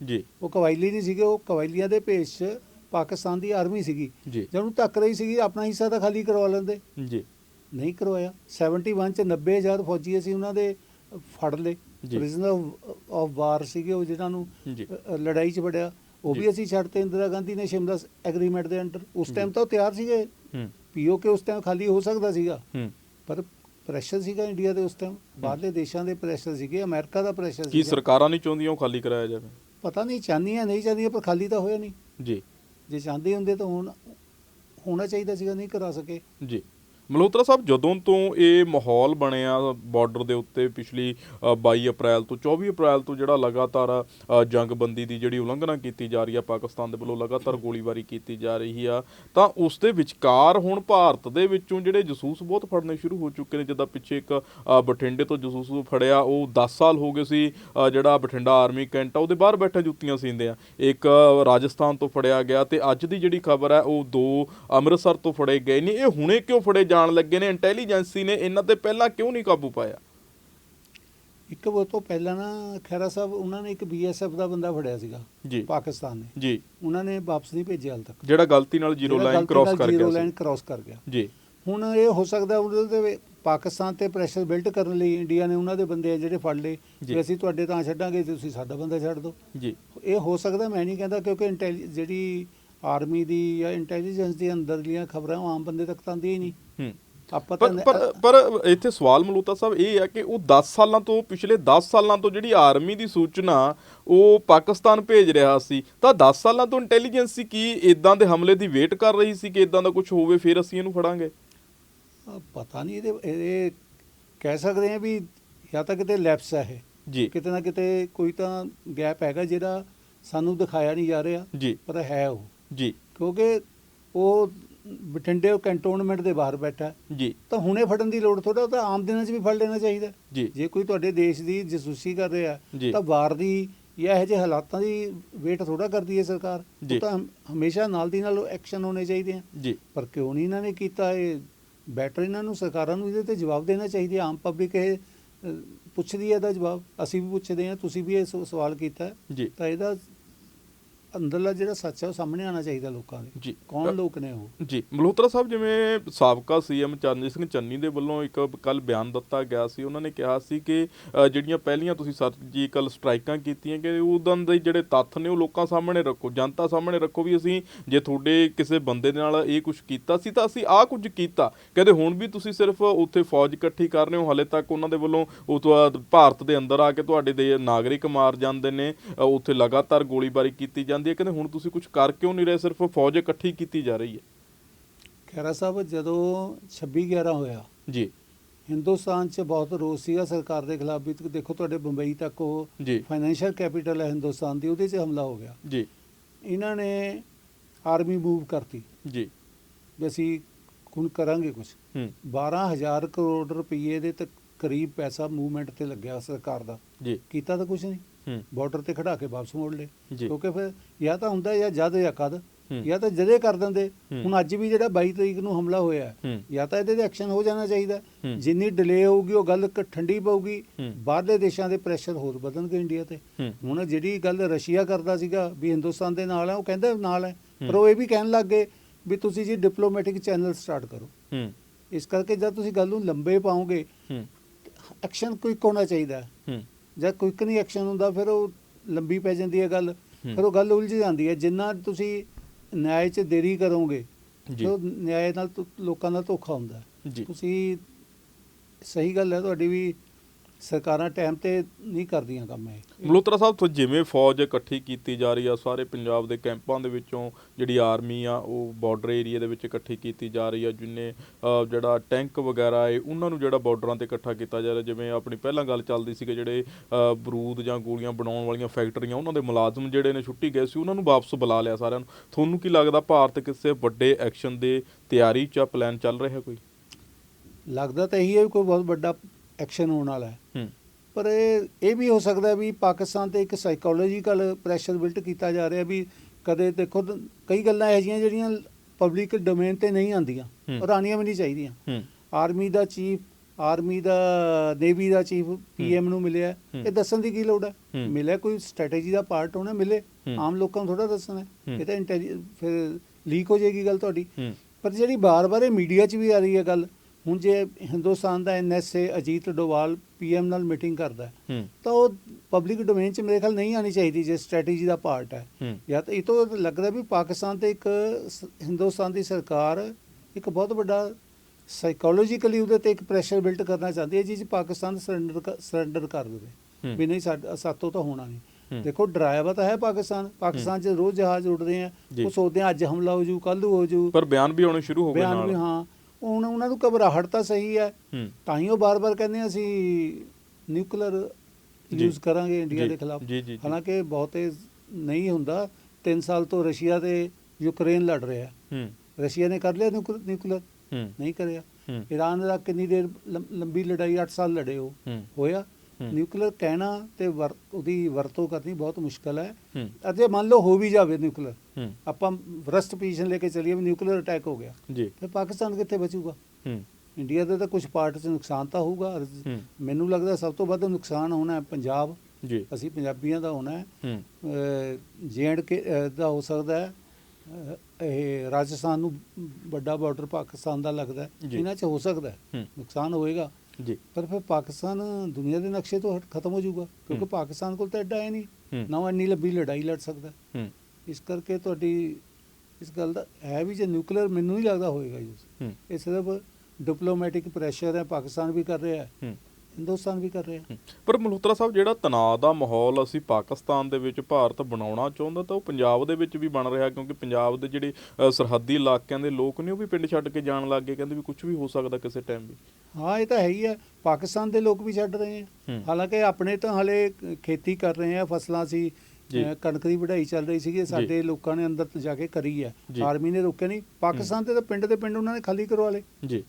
ਉਹ ਕਵਾਇਲੀ ਨਹੀਂ ਸੀਗੇ ਉਹ ਕਵਾਇਲੀਆਂ ਦੇ ਭੇਸ 'ਚ ਪਾਕਿਸਤਾਨ ਦੀ ਆਰਮੀ ਸੀਗੀ। ਜਦੋਂ ਧੱਕ ਰਹੀ ਸੀਗੀ ਆਪਣਾ ਹਿੱਸਾ ਤਾਂ ਖਾਲੀ ਕਰਵਾ ਲੈਂਦੇ। ਜੀ। ਨਹੀਂ ਕਰਵਾਇਆ। 71 ਚ 90000 ਫੌਜੀ ਅਸੀਂ ਉਹਨਾਂ ਦੇ ਫੜ ਲਏ। ਪ੍ਰਿਜ਼ਨਰ ਆਫ ਵਾਰ ਸੀਗੇ ਉਹ ਜਿਹਨਾਂ ਨੂੰ ਲੜਾਈ 'ਚ ਵੜਿਆ। ਉਹ। ਵੀ ਅਸੀਂ ਛੱਡਤੇ ਇੰਦਰਾ ਗਾਂਧੀ ਨੇ ਸ਼ਿਮਲਾ ਐਗਰੀਮੈਂਟ ਦੇ ਅੰਡਰ। ਉਸ। ਟਾਈਮ ਤਾਂ ਉਹ ਤਿਆਰ ਸੀਗੇ। ਪੀਓਕੇ ਉਸ ਟਾਈਮ ਖਾਲੀ ਹੋ ਸਕਦਾ ਸੀਗਾ। ਪਰ ਪ੍ਰੈਸ਼ਰ ਸੀਗਾ ਇੰਡੀਆ ਦੇ ਉਸ ਟਾਈਮ ਬਾਹਰਲੇ ਦੇਸ਼ਾਂ ਦੇ ਪ੍ਰੈਸ਼ਰ ਸੀਗੇ ਅਮਰੀਕਾ ਦਾ ਪ੍ਰੈਸ਼ਰ ਕੀ ਸੀਗਾ। ਸਰਕਾਰਾਂ ਨਹੀਂ ਚਾਹੁੰਦੀਆਂ ਉਹ ਖਾਲੀ ਕਰਾਇਆ ਜਾਵੇ? ਪਤਾ ਨਹੀਂ ਚਾਹੁੰਦੀਆਂ ਨਹੀਂ ਚਾਹੁੰਦੀਆਂ ਪਰ ਖਾਲੀ ਤਾਂ ਹੋਇਆ ਨਹੀਂ। ਜੀ। ਜੇ ਚਾਹੁੰਦੇ ਹੁੰਦੇ ਤਾਂ ਹੁਣ ਹੋਣਾ ਚਾਹੀਦਾ ਸੀਗਾ ਨਹੀਂ ਕਰਾ ਸਕੇ। ਜੀ। ਮਲਹੋਤਰਾ ਸਾਹਿਬ ਜਦੋਂ ਤੋਂ ਇਹ ਮਾਹੌਲ ਬਣਿਆ ਬਾਰਡਰ ਦੇ ਉੱਤੇ ਪਿਛਲੀ ਅ, 22 ਅਪ੍ਰੈਲ ਤੋਂ 24 ਅਪ੍ਰੈਲ ਤੋਂ ਜਿਹੜਾ ਲਗਾਤਾਰ ਜੰਗਬੰਦੀ ਦੀ ਜਿਹੜੀ ਉਲੰਘਣਾ ਕੀਤੀ ਜਾ ਰਹੀ ਆ ਪਾਕਿਸਤਾਨ ਦੇ ਵੱਲੋਂ ਲਗਾਤਾਰ ਗੋਲੀਬਾਰੀ ਕੀਤੀ ਜਾ ਰਹੀ ਆ ਤਾਂ ਉਸ ਦੇ ਵਿਚਕਾਰ ਹੁਣ ਭਾਰਤ ਦੇ ਵਿੱਚੋਂ ਜਿਹੜੇ ਜਸੂਸ ਬਹੁਤ ਫੜਨੇ ਸ਼ੁਰੂ ਹੋ ਚੁੱਕੇ ਨੇ ਜਿੱਦਾਂ ਪਿੱਛੇ ਇੱਕ ਬਠਿੰਡੇ ਤੋਂ ਜਸੂਸ ਫੜਿਆ ਉਹ 10 ਸਾਲ ਹੋ ਗਏ ਸੀ ਜਿਹੜਾ ਬਠਿੰਡਾ ਆਰਮੀ ਕੈਂਟ ਆ ਉਹਦੇ ਬਾਹਰ ਬੈਠਾ ਜੁੱਤੀਆਂ ਸੀਂਦੇ ਆ ਇੱਕ ਰਾਜਸਥਾਨ ਤੋਂ ਫੜਿਆ ਗਿਆ ਤੇ ਅੱਜ ਦੀ ਜਿਹੜੀ ਖਬਰ ਹੈ ਉਹ ਦੋ ਅੰਮ੍ਰਿਤਸਰ ਤੋਂ ਫੜੇ ਗਏ ਨੇ ਇਹ ਹੁਣੇ ਕਿਉਂ ਫੜੇ ਜਾ ਜਾਣ ਲੱਗੇ ਨੇ ਇੰਟੈਲੀਜੈਂਸੀ ਨੇ ਇਹਨਾਂ ਤੇ ਪਹਿਲਾਂ ਕਿਉਂ ਨਹੀਂ ਕਾਬੂ ਪਾਇਆ? ਇੱਕ ਉਹ ਤੋਂ ਪਹਿਲਾਂ ਨਾ ਖੈਰਾ ਸਾਹਿਬ ਉਹਨਾਂ ਨੇ ਇੱਕ ਬੀਐਸਐਫ ਦਾ ਬੰਦਾ ਫੜਿਆ ਸੀਗਾ ਜੀ। ਪਾਕਿਸਤਾਨ ਨੇ। ਜੀ। ਉਹਨਾਂ ਨੇ ਵਾਪਸ ਨਹੀਂ ਭੇਜਿਆ ਹਾਲ ਤੱਕ। ਜਿਹੜਾ ਗਲਤੀ ਨਾਲ ਜ਼ੀਰੋ ਲਾਈਨ ਕ੍ਰਾਸ ਕਰ ਜ਼ੀਰੋ ਗਿਆ ਲਾਈਨ ਸੀ ਕ੍ਰਾਸ ਕਰ ਗਿਆ। ਜੀ। ਹੁਣ ਇਹ ਹੋ ਸਕਦਾ ਉਹਦੇ ਤੇ ਪਾਕਿਸਤਾਨ ਤੇ ਪ੍ਰੈਸ਼ਰ ਬਿਲਡ ਕਰਨ ਲਈ ਇੰਡੀਆ ਨੇ ਉਹਨਾਂ ਦੇ ਬੰਦੇ ਆ ਜਿਹੜੇ ਫੜ ਲਏ। ਵੀ ਅਸੀਂ ਤੁਹਾਡੇ ਤਾਂ ਛੱਡਾਂਗੇ ਤੁਸੀਂ ਸਾਡਾ ਬੰਦਾ ਛੱਡ ਦਿਓ। ਜੀ। ਇਹ ਹੋ ਸਕਦਾ ਮੈਂ ਨਹੀਂ ਕਹਿੰਦਾ ਕਿਉਂਕਿ ਜਿਹੜੀ ਆਰਮੀ ਦੀ ਜਾਂ ਇੰਟੈਲੀਜੈਂਸ ਦੇ ਅੰਦਰਲੀਆਂ ਖਬਰਾਂ ਆਮ ਬੰਦੇ ਤੱਕ ਤਾਂ ਆਉਂਦੀਆਂ ਹੀ ਨਹੀਂ। ਹੂੰ। ਆਪਾਂ ਤਾਂ ਪਰ ਪਰ ਇੱਥੇ ਸਵਾਲ ਮਲੂਤਾ ਸਾਹਿਬ ਇਹ ਹੈ ਕਿ ਉਹ 10 ਸਾਲਾਂ ਤੋਂ ਪਿਛਲੇ 10 ਸਾਲਾਂ ਤੋਂ ਜਿਹੜੀ ਆਰਮੀ ਦੀ ਸੂਚਨਾ ਉਹ ਪਾਕਿਸਤਾਨ ਭੇਜ ਰਿਹਾ ਸੀ ਤਾਂ 10 ਸਾਲਾਂ ਤੋਂ ਇੰਟੈਲੀਜੈਂਸੀ ਕੀ ਇਦਾਂ ਦੇ ਹਮਲੇ ਦੀ ਵੇਟ ਕਰ ਰਹੀ ਸੀ ਕਿ ਇਦਾਂ ਦਾ ਕੁਝ ਹੋਵੇ ਫਿਰ ਅਸੀਂ ਇਹਨੂੰ ਫੜਾਂਗੇ? ਪਤਾ ਨਹੀਂ ਇਹਦੇ ਇਹ ਕਹਿ ਸਕਦੇ ਆ ਵੀ ਜਾਂ ਤਾਂ ਕਿਤੇ ਲੈਪਸ ਹੈ ਇਹ। ਜੀ। ਕਿਤੇ ਨਾ ਕਿਤੇ ਕੋਈ ਤਾਂ ਗੈਪ ਹੈਗਾ ਜਿਹੜਾ ਸਾਨੂੰ ਦਿਖਾਇਆ ਨਹੀਂ ਜਾ ਰਿਹਾ। ਜੀ। ਪਰ ਹੈ ਉਹ। ਜੀ। ਕਿਉਂਕਿ ਉਹ ਬਠਿੰਡੇ ਕੈਂਟੋਨਮੈਂਟ ਦੇ ਬਾਹਰ ਬੈਠਾ। ਜੀ। ਤਾਂ ਹੁਣੇ ਫੜਨ ਦੀ ਲੋੜ ਥੋੜਾ ਉਹ ਤਾਂ ਆਮ ਦਿਨਾਂ 'ਚ ਵੀ ਫੜ ਲੈਣਾ ਚਾਹੀਦਾ ਜੀ। ਜੇ ਕੋਈ ਤੁਹਾਡੇ ਦੇਸ਼ ਦੀ ਜਸੂਸੀ ਕਰ ਰਿਹਾ। ਤਾਂ ਵਾਰ ਦੀ ਜਾਂ ਇਹੋ ਜਿਹੇ ਹਾਲਾਤਾਂ ਦੀ ਵੇਟ ਥੋੜਾ ਕਰਦੀ ਹੈ ਸਰਕਾਰ। ਉਹ ਤਾਂ ਹਮ- ਹਮੇਸ਼ਾ ਨਾਲ ਦੀ ਨਾਲ ਐਕਸ਼ਨ ਹੋਣੇ ਚਾਹੀਦੇ ਆ। ਜੀ। ਪਰ ਕਿਉਂ ਨਹੀਂ ਇਹਨਾਂ ਨੇ ਕੀਤਾ ਇਹ? ਬੈਟਰ ਇਹਨਾਂ ਨੂੰ ਸਰਕਾਰਾਂ ਨੂੰ ਇਹਦੇ ਤੇ ਜਵਾਬ ਦੇਣਾ ਚਾਹੀਦਾ ਆਮ ਪਬਲਿਕ ਇਹ ਪੁੱਛਦੀ ਹੈ ਇਹਦਾ ਜਵਾਬ। ਅਸੀਂ ਵੀ ਪੁੱਛਦੇ ਹਾਂ ਤੁਸੀਂ ਵੀ ਇਹ ਸਵਾਲ ਕੀਤਾ ਤਾਂ ਇਹਦਾ ਅੰਦਰਲਾ ਜਿਹੜਾ ਸੱਚ ਹੈ ਉਹ ਸਾਹਮਣੇ ਆਉਣਾ ਚਾਹੀਦਾ ਲੋਕਾਂ ਦੇ। ਜੀ। ਕੌਣ ਲੋਕ ਨੇ ਉਹ? ਜੀ ਮਲਹੋਤਰਾ ਸਾਹਿਬ ਜਿਵੇਂ ਸਾਬਕਾ ਸੀਐਮ ਚਰਨਜੀਤ ਸਿੰਘ ਚੰਨੀ ਦੇ ਵੱਲੋਂ ਇੱਕ ਕੱਲ ਬਿਆਨ ਦਿੱਤਾ ਗਿਆ ਸੀ ਉਹਨਾਂ ਨੇ ਕਿਹਾ ਸੀ ਕਿ ਜਿਹੜੀਆਂ ਪਹਿਲੀਆਂ ਤੁਸੀਂ ਸਰਜੀਕਲ ਸਟ੍ਰਾਈਕਾਂ ਕੀਤੀਆਂ ਕਿ ਉਦੋਂ ਦੇ ਜਿਹੜੇ ਤੱਥ ਨੇ ਉਹ ਲੋਕਾਂ ਸਾਹਮਣੇ ਰੱਖੋ ਜਨਤਾ ਸਾਹਮਣੇ ਰੱਖੋ ਵੀ ਅਸੀਂ ਜੇ ਤੁਹਾਡੇ ਕਿਸੇ ਬੰਦੇ ਦੇ ਨਾਲ ਇਹ ਕੁਝ ਕੀਤਾ ਸੀ ਤਾਂ ਅਸੀਂ ਆਹ ਕੁਝ ਕੀਤਾ। ਕਹਿੰਦੇ ਹੁਣ ਵੀ ਤੁਸੀਂ ਸਿਰਫ ਉੱਥੇ ਫੌਜ ਇਕੱਠੀ ਕਰ ਰਹੇ ਹੋ ਹਲੇ ਤੱਕ ਉਹਨਾਂ ਦੇ ਵੱਲੋਂ ਉਹ ਤੋਂ ਬਾਅਦ ਭਾਰਤ ਦੇ ਅੰਦਰ ਆ ਕੇ ਤੁਹਾਡੇ ਦੇ ਨਾਗਰਿਕ ਮਾਰ ਜਾਂਦੇ ਨੇ ਉੱਥੇ ਲਗਾਤਾਰ ਗੋਲੀਬਾਰੀ ਕੀਤੀ ਜਾਂਦੀ ਹੈ ਕਹਿੰਦੇ ਹੁਣ ਤੁਸੀਂ ਕੁਝ ਕਰ ਕਿਉਂ ਨਹੀਂ ਰਹੇ ਸਿਰਫ ਫੌਜ ਇਕੱਠੀ ਕੀਤੀ ਜਾ ਰਹੀ ਹੈ। ਖੈਰਾ ਸਾਹਿਬ ਜਦੋਂ 26 11 ਹੋਇਆ ਜੀ। ਹਿੰਦੁਸਤਾਨ 'ਚ ਬਹੁਤ ਰੋਸ ਸੀਗਾ ਸਰਕਾਰ ਦੇ ਖਿਲਾਫ ਵੀ ਦੇਖੋ ਤੁਹਾਡੇ ਬੰਬਈ ਤੱਕ ਉਹ ਫਾਈਨੈਂਸ਼ੀਅਲ ਕੈਪੀਟਲ ਹੈ ਹਿੰਦੁਸਤਾਨ ਦੀ ਉਹਦੇ 'ਚ ਹਮਲਾ ਹੋ ਗਿਆ। ਜੀ। ਇਹਨਾਂ ਨੇ ਆਰਮੀ ਮੂਵ ਕਰਤੀ। ਜੀ। ਵੀ ਅਸੀਂ ਹੁਣ ਕਰਾਂਗੇ ਕੁਝ ਹੂੰ। 12000 ਕਰੋੜ ਰੁਪਏ ਦੇ ਤੱਕ ਕਰੀਬ ਪੈਸਾ ਮੂਵਮੈਂਟ ਤੇ ਲੱਗਿਆ ਸਰਕਾਰ ਦਾ। ਜੀ। ਕੀਤਾ ਤਾਂ ਕੁਝ ਨਹੀਂ। ਬਾਰਡਰ ਤੇ ਖੜਾ ਕੇ ਵਾਪਸ ਮੋੜ ਜੀ। ਕਿਉਂਕਿ ਫਿਰ ਜਾਂ ਤਾਂ ਹੁੰਦਾ ਜਾਂ ਜਦ ਜਾਂ ਕਦ। ਜਾਂ ਤਾਂ ਜਦੇ ਕਰ ਦਿੰਦੇ। ਹੁਣ ਅੱਜ ਵੀ ਜਿਹੜਾ 22 ਤਰੀਕ ਨੂੰ ਹਮਲਾ ਹੋਇਆ ਜਾਂ ਤਾਂ ਇਹਦੇ ਤੇ ਐਕਸ਼ਨ ਹੋ ਜਾਣਾ ਚਾਹੀਦਾ। ਜਿੰਨੀ ਡਿਲੇ ਹੋਊਗੀ ਉਹ ਗੱਲ ਠੰਡੀ ਪਊਗੀ। ਬਾਹਰਲੇ ਦੇਸ਼ਾਂ ਦੇ ਪ੍ਰੈਸ਼ਰ ਹੋਰ ਵਧਣਗੇ ਇੰਡੀਆ ਤੇ। ਹੁਣ ਜਿਹੜੀ ਗੱਲ ਰਸ਼ੀਆ ਕਰਦਾ ਸੀਗਾ ਵੀ ਹਿੰਦੁਸਤਾਨ ਦੇ ਨਾਲ ਹੈ ਉਹ ਕਹਿੰਦਾ ਨਾਲ ਹੈ। ਪਰ। ਉਹ ਇਹ ਵੀ ਕਹਿਣ ਲੱਗ ਗਏ ਵੀ ਤੁਸੀਂ ਜੀ ਡਿਪਲੋਮੈਟਿਕ ਚੈਨਲ ਸਟਾਰਟ ਕਰੋ। ਇਸ ਕਰਕੇ ਜਦ ਤੁਸੀਂ ਗੱਲ ਨੂੰ ਲੰਬੇ ਪਾਓਗੇ ਐਕਸ਼ਨ ਕੁਇਕ ਹੋਣਾ ਚਾਹੀਦਾ ਜਦ ਕੁਇਕ ਨਹੀਂ ਐਕਸ਼ਨ ਹੁੰਦਾ ਫਿਰ ਉਹ ਲੰਬੀ ਪੈ ਜਾਂਦੀ ਹੈ ਗੱਲ। ਫਿਰ ਉਹ ਗੱਲ ਉਲਝ ਜਾਂਦੀ ਹੈ। ਜਿੰਨਾ ਤੁਸੀਂ ਨਿਆਂ 'ਚ ਦੇਰੀ ਕਰੋਗੇ ਜੀ। ਨਿਆਂ ਨਾਲ ਲੋਕਾਂ ਦਾ ਧੋਖਾ ਹੁੰਦਾ। ਤੁਸੀਂ ਸਹੀ ਗੱਲ ਹੈ ਤੁਹਾਡੀ ਵੀ ਸਰਕਾਰਾਂ ਟਾਈਮ ਤੇ ਨਹੀਂ ਕਰਦੀਆਂ ਕੰਮ ਇਹ। ਮਲਹੋਤਰਾ ਸਾਹਿਬ ਤੋਂ ਜਿਵੇਂ ਫੌਜ ਇਕੱਠੀ ਕੀਤੀ ਜਾ ਰਹੀ ਆ ਸਾਰੇ ਪੰਜਾਬ ਦੇ ਕੈਂਪਾਂ ਦੇ ਵਿੱਚੋਂ ਜਿਹੜੀ ਆਰਮੀ ਆ ਉਹ ਬਾਰਡਰ ਏਰੀਆ ਦੇ ਵਿੱਚ ਇਕੱਠੀ ਕੀਤੀ ਜਾ ਰਹੀ ਆ ਜਿੰਨੇ ਜਿਹੜਾ ਟੈਂਕ ਵਗੈਰਾ ਏ ਉਹਨਾਂ ਨੂੰ ਜਿਹੜਾ ਬਾਰਡਰਾਂ ਤੇ ਇਕੱਠਾ ਕੀਤਾ ਜਾ ਰਿਹਾ। ਜਿਵੇਂ ਆਪਣੀ ਪਹਿਲਾਂ ਗੱਲ ਚੱਲਦੀ ਸੀ ਕਿ ਜਿਹੜੇ ਬਰੂਦ ਜਾਂ ਗੋਲੀਆਂ ਬਣਾਉਣ ਵਾਲੀਆਂ ਫੈਕਟਰੀਆਂ ਉਹਨਾਂ ਦੇ ਮੁਲਾਜ਼ਮ ਜਿਹੜੇ ਨੇ ਛੁੱਟੀ ਗਏ ਸੀ ਉਹਨਾਂ ਨੂੰ ਵਾਪਸ ਬੁਲਾ ਲਿਆ ਸਾਰਿਆਂ ਨੂੰ। ਤੁਹਾਨੂੰ ਕੀ ਲੱਗਦਾ ਭਾਰਤ ਕਿਸੇ ਵੱਡੇ ਐਕਸ਼ਨ ਦੇ ਤਿਆਰੀ 'ਚ ਪਲਾਨ ਚੱਲ ਰਿਹਾ ਕੋਈ? ਲੱਗਦਾ ਤਾਂ ਇਹੀ ਹੈ ਕੋਈ ਬਹੁਤ ਵੱਡਾ ਐਕਸ਼ਨ ਹੋਣ ਵਾਲਾ ਹੈ। ਪਰ ਇਹ ਇਹ ਵੀ ਹੋ ਸਕਦਾ ਵੀ ਪਾਕਿਸਤਾਨ ਤੇ ਇੱਕ ਸਾਈਕੋਲੋਜੀਕਲ ਪ੍ਰੈਸ਼ਰ ਬਿਲਟ ਕੀਤਾ ਜਾ ਰਿਹਾ ਵੀ ਕਦੇ ਦੇਖੋ ਕਈ ਗੱਲਾਂ ਇਹੋ ਜਿਹੀਆਂ ਜਿਹੜੀਆਂ ਪਬਲਿਕ ਡੋਮੇਨ ਤੇ ਨਹੀਂ ਆਉਂਦੀਆਂ। ਔਰ ਆਉਣੀਆਂ ਵੀ ਨਹੀਂ ਚਾਹੀਦੀਆਂ। ਆਰਮੀ ਦਾ ਚੀਫ ਆਰਮੀ ਦਾ ਨੇਵੀ ਦਾ ਚੀਫ ਪੀਐਮ ਨੂੰ ਮਿਲਿਆ। ਇਹ ਦੱਸਣ ਦੀ ਕੀ ਲੋੜ ਹੈ। ਮਿਲਿਆ ਕੋਈ ਸਟ੍ਰੈਟੇਜੀ ਦਾ ਪਾਰਟ ਹੋਣਾ ਮਿਲੇ। ਆਮ ਲੋਕਾਂ ਨੂੰ ਥੋੜਾ ਦੱਸਣਾ। ਇਹ ਤਾਂ ਇੰਟੈਲੀ ਫਿਰ ਲੀਕ ਹੋ ਜਾਏਗੀ ਗੱਲ ਤੁਹਾਡੀ। ਪਰ ਜਿਹੜੀ ਬਾਰ-ਬਾਰ ਇਹ ਮੀਡੀਆ 'ਚ ਵੀ ਆ ਰਹੀ ਹੈ ਗੱਲ ਹੁਣ ਜੇ ਹਿੰਦੁਸਤਾਨ ਦਾ ਐਨਐਸਏ ਅਜੀਤ ਡੋਵਾਲ ਪੀਐਮ ਨਾਲ ਮੀਟਿੰਗ ਕਰਦਾ ਤਾਂ ਉਹ ਪਬਲਿਕ ਡੋਮੇਨ 'ਚ ਮੇਰੇ ਖਿਆਲ ਨਹੀਂ ਆਣੀ ਚਾਹੀਦੀ ਜੇ ਸਟ੍ਰੈਟੇਜੀ ਦਾ ਪਾਰਟ ਹੈ। ਜਾਂ ਤਾਂ ਇਹ ਤੋਂ ਲੱਗਦਾ ਵੀ ਪਾਕਿਸਤਾਨ ਤੇ ਇੱਕ ਹਿੰਦੁਸਤਾਨ ਦੀ ਸਰਕਾਰ ਇੱਕ ਬਹੁਤ ਵੱਡਾ ਸਾਈਕੋਲੋਜੀਕਲੀ ਉਹਦੇ ਤੇ ਇੱਕ ਪ੍ਰੈਸ਼ਰ ਬਿਲਟ ਕਰਨਾ ਚਾਹੁੰਦੀ ਹੈ ਜਿਸ 'ਚ ਪਾਕਿਸਤਾਨ ਸਰੈਂਡਰ ਸਰੈਂਡਰ ਕਰ ਦੇਵੇ। ਵੀ ਨਹੀਂ ਸਾਤੋਂ ਤਾਂ ਹੋਣਾ। ਨਹੀਂ। ਦੇਖੋ ਡਰਾਈਵਰ ਤਾਂ ਹੈ ਪਾਕਿਸਤਾਨ। ਪਾਕਿਸਤਾਨ 'ਚ ਰੋਜ਼ ਜਹਾਜ਼ ਉੱਡਦੇ ਆ ਜੀ। ਉਹ ਸੋਚਦੇ ਆ ਅੱਜ ਹਮਲਾ ਹੋ ਜੂ ਕੱਲ੍ਹ ਨੂੰ ਹੋ ਜੂ ਪਰ ਬਿਆਨ ਵੀ ਆਉਣੇ ਸ਼ੁਰੂ ਹੋ ਗਏ ਬਿਆਨ ਵੀ ਨਾਲ। ਹਾਂ। ਹੁਣ ਉਹਨਾਂ ਨੂੰ ਘਬਰਾਹਟ ਤਾਂ ਸਹੀ ਹੈ। ਤਾਂ ਹੀ ਉਹ ਬਾਰ-ਬਾਰ ਕਹਿੰਦੇ ਅਸੀਂ ਨਿਊਕਲੀਅਰ। ਯੂਜ਼ ਕਰਾਂਗੇ ਇੰਡੀਆ ਦੇ ਖਿਲਾਫ। ਹਾਲਾਂਕਿ ਬਹੁਤੇ ਨਹੀਂ ਹੁੰਦਾ। 3 ਸਾਲ ਤੋਂ ਰਸ਼ੀਆ ਤੇ ਯੂਕਰੇਨ ਲੜ ਰਿਹਾ। ਹੂੰ। ਰਸ਼ੀਆ ਨੇ ਕਰ ਲਿਆ ਨਿਊਕਲ- ਨਿਊਕਲੀਅਰ? ਨਹੀਂ ਕਰਿਆ। ਈਰਾਨ ਦਾ ਕਿੰਨੀ ਦੇਰ ਲੰਬੀ ਲੜਾਈ 8 ਸਾਲ ਲੜੇ ਉਹ। ਹੋਇਆ। ਨਿਊਕਲੀਅਰ ਕਹਿਣਾ ਤੇ ਉਹਦੀ ਵਰਤੋਂ ਕਰਨੀ ਬਹੁਤ ਮੁਸ਼ਕਲ ਹੈ। ਅਤੇ ਮੰਨ ਲਓ ਹੋ ਵੀ ਜਾਵੇ ਨਿਊਕਲੀਅਰ। ਆਪਾਂ ਰਸਟ ਪੋਜੀਸ਼ਨ ਲੈ ਕੇ ਚੱਲੀਏ ਵੀ ਨਿਊਕਲੀਅਰ ਅਟੈਕ ਹੋ ਗਿਆ। ਜੀ। ਫਿਰ ਪਾਕਿਸਤਾਨ ਕਿੱਥੇ ਬਚੂਗਾ? ਇੰਡੀਆ ਦੇ ਤਾਂ ਕੁਝ ਪਾਰਟ 'ਚ ਨੁਕਸਾਨ ਤਾਂ ਹੋਊਗਾ। ਮੈਨੂੰ ਲੱਗਦਾ ਸਭ ਤੋਂ ਵੱਧ ਨੁਕਸਾਨ ਹੋਣਾ ਹੈ ਪੰਜਾਬ। ਜੀ। ਅਸੀਂ ਪੰਜਾਬੀਆਂ ਦਾ ਹੋਣਾ ਹੈ। ਹੂੰ। ਜੇ ਐਂਡ ਕੇ ਦਾ ਹੋ ਸਕਦਾ ਹੈ। ਇਹ ਰਾਜਸਥਾਨ ਨੂੰ ਵੱਡਾ ਬਾਰਡਰ ਪਾਕਿਸਤਾਨ ਦਾ ਲੱਗਦਾ। ਇਹਨਾਂ 'ਚ ਹੋ ਸਕਦਾ ਨੁਕਸਾਨ ਹੋਏਗਾ। ਜੀ। ਪਰ ਫਿਰ ਪਾਕਿਸਤਾਨ ਦੁਨੀਆ ਦੇ ਨਕਸ਼ੇ ਤੋਂ ਖਤਮ ਹੋ ਜਾਊਗਾ ਕਿਉਂਕਿ। ਪਾਕਿਸਤਾਨ ਕੋਲ ਤਾਂ ਐਡਾ ਹੈ ਨਹੀਂ। ਨਾ ਉਹ ਇੰਨੀ ਲੰਬੀ ਲੜਾਈ ਲੜ ਸਕਦਾ। ਇਸ ਕਰਕੇ ਤੁਹਾਡੀ ਇਸ ਗੱਲ ਦਾ ਹੈ ਵੀ ਜੇ ਨਿਊਕਲੀਅਰ ਮੈਨੂੰ ਨਹੀਂ ਲੱਗਦਾ ਹੋਏਗਾ ਯੂਜ਼ ਇਹ ਸਿਰਫ ਡਿਪਲੋਮੈਟਿਕ ਪ੍ਰੈਸ਼ਰ ਹੈ ਪਾਕਿਸਤਾਨ ਵੀ ਕਰ ਰਿਹਾ ਹੂੰ। ਹਿੰਦੁਸਤਾਨ ਵੀ ਕਰ ਰਿਹਾ। ਪਰ ਮਲਹੋਤਰਾ ਸਾਹਿਬ ਜਿਹੜਾ ਤਣਾਅ ਦਾ ਮਾਹੌਲ ਅਸੀਂ ਪਾਕਿਸਤਾਨ ਦੇ ਵਿੱਚ ਭਾਰਤ ਬਣਾਉਣਾ ਚਾਹੁੰਦਾ ਤਾਂ ਉਹ ਪੰਜਾਬ ਦੇ ਵਿੱਚ ਵੀ ਬਣ ਰਿਹਾ ਕਿਉਂਕਿ ਪੰਜਾਬ ਦੇ ਜਿਹੜੇ ਸਰਹੱਦੀ ਇਲਾਕਿਆਂ ਦੇ ਲੋਕ ਨੇ ਉਹ ਵੀ ਪਿੰਡ ਛੱਡ ਕੇ ਜਾਣ ਲੱਗ ਗਏ ਕਹਿੰਦੇ ਵੀ ਕੁਝ ਵੀ ਹੋ ਸਕਦਾ ਕਿਸੇ ਟਾਈਮ ਵੀ। ਹਾਂ ਇਹ ਤਾਂ ਹੈ ਹੀ ਹੈ। ਪਾਕਿਸਤਾਨ ਦੇ ਲੋਕ ਵੀ ਛੱਡ ਰਹੇ ਹੂੰ। ਹਾਲਾਂਕਿ ਆਪਣੇ ਤਾਂ ਹਲੇ ਖੇਤੀ ਕਰ ਰਹੇ ਆ ਫਸਲਾਂ ਸੀ ਕਣਕ ਦੀ ਵਢਾਈ ਚੱਲ ਰਹੀ ਸੀਗੀ ਸਾਡੇ ਲੋਕਾਂ ਨੇ ਅੰਦਰ ਜਾ ਕੇ ਕਰੀ ਜੀ। ਆਰਮੀ ਨੇ ਰੋਕਿਆ ਨਹੀਂ। ਪਾਕਿਸਤਾਨ ਤੇ ਤਾਂ ਪਿੰਡ ਦੇ ਪਿੰਡ ਉਹਨਾਂ ਨੇ ਖਾਲੀ ਕਰਵਾ ਲਏ। ਜੀ।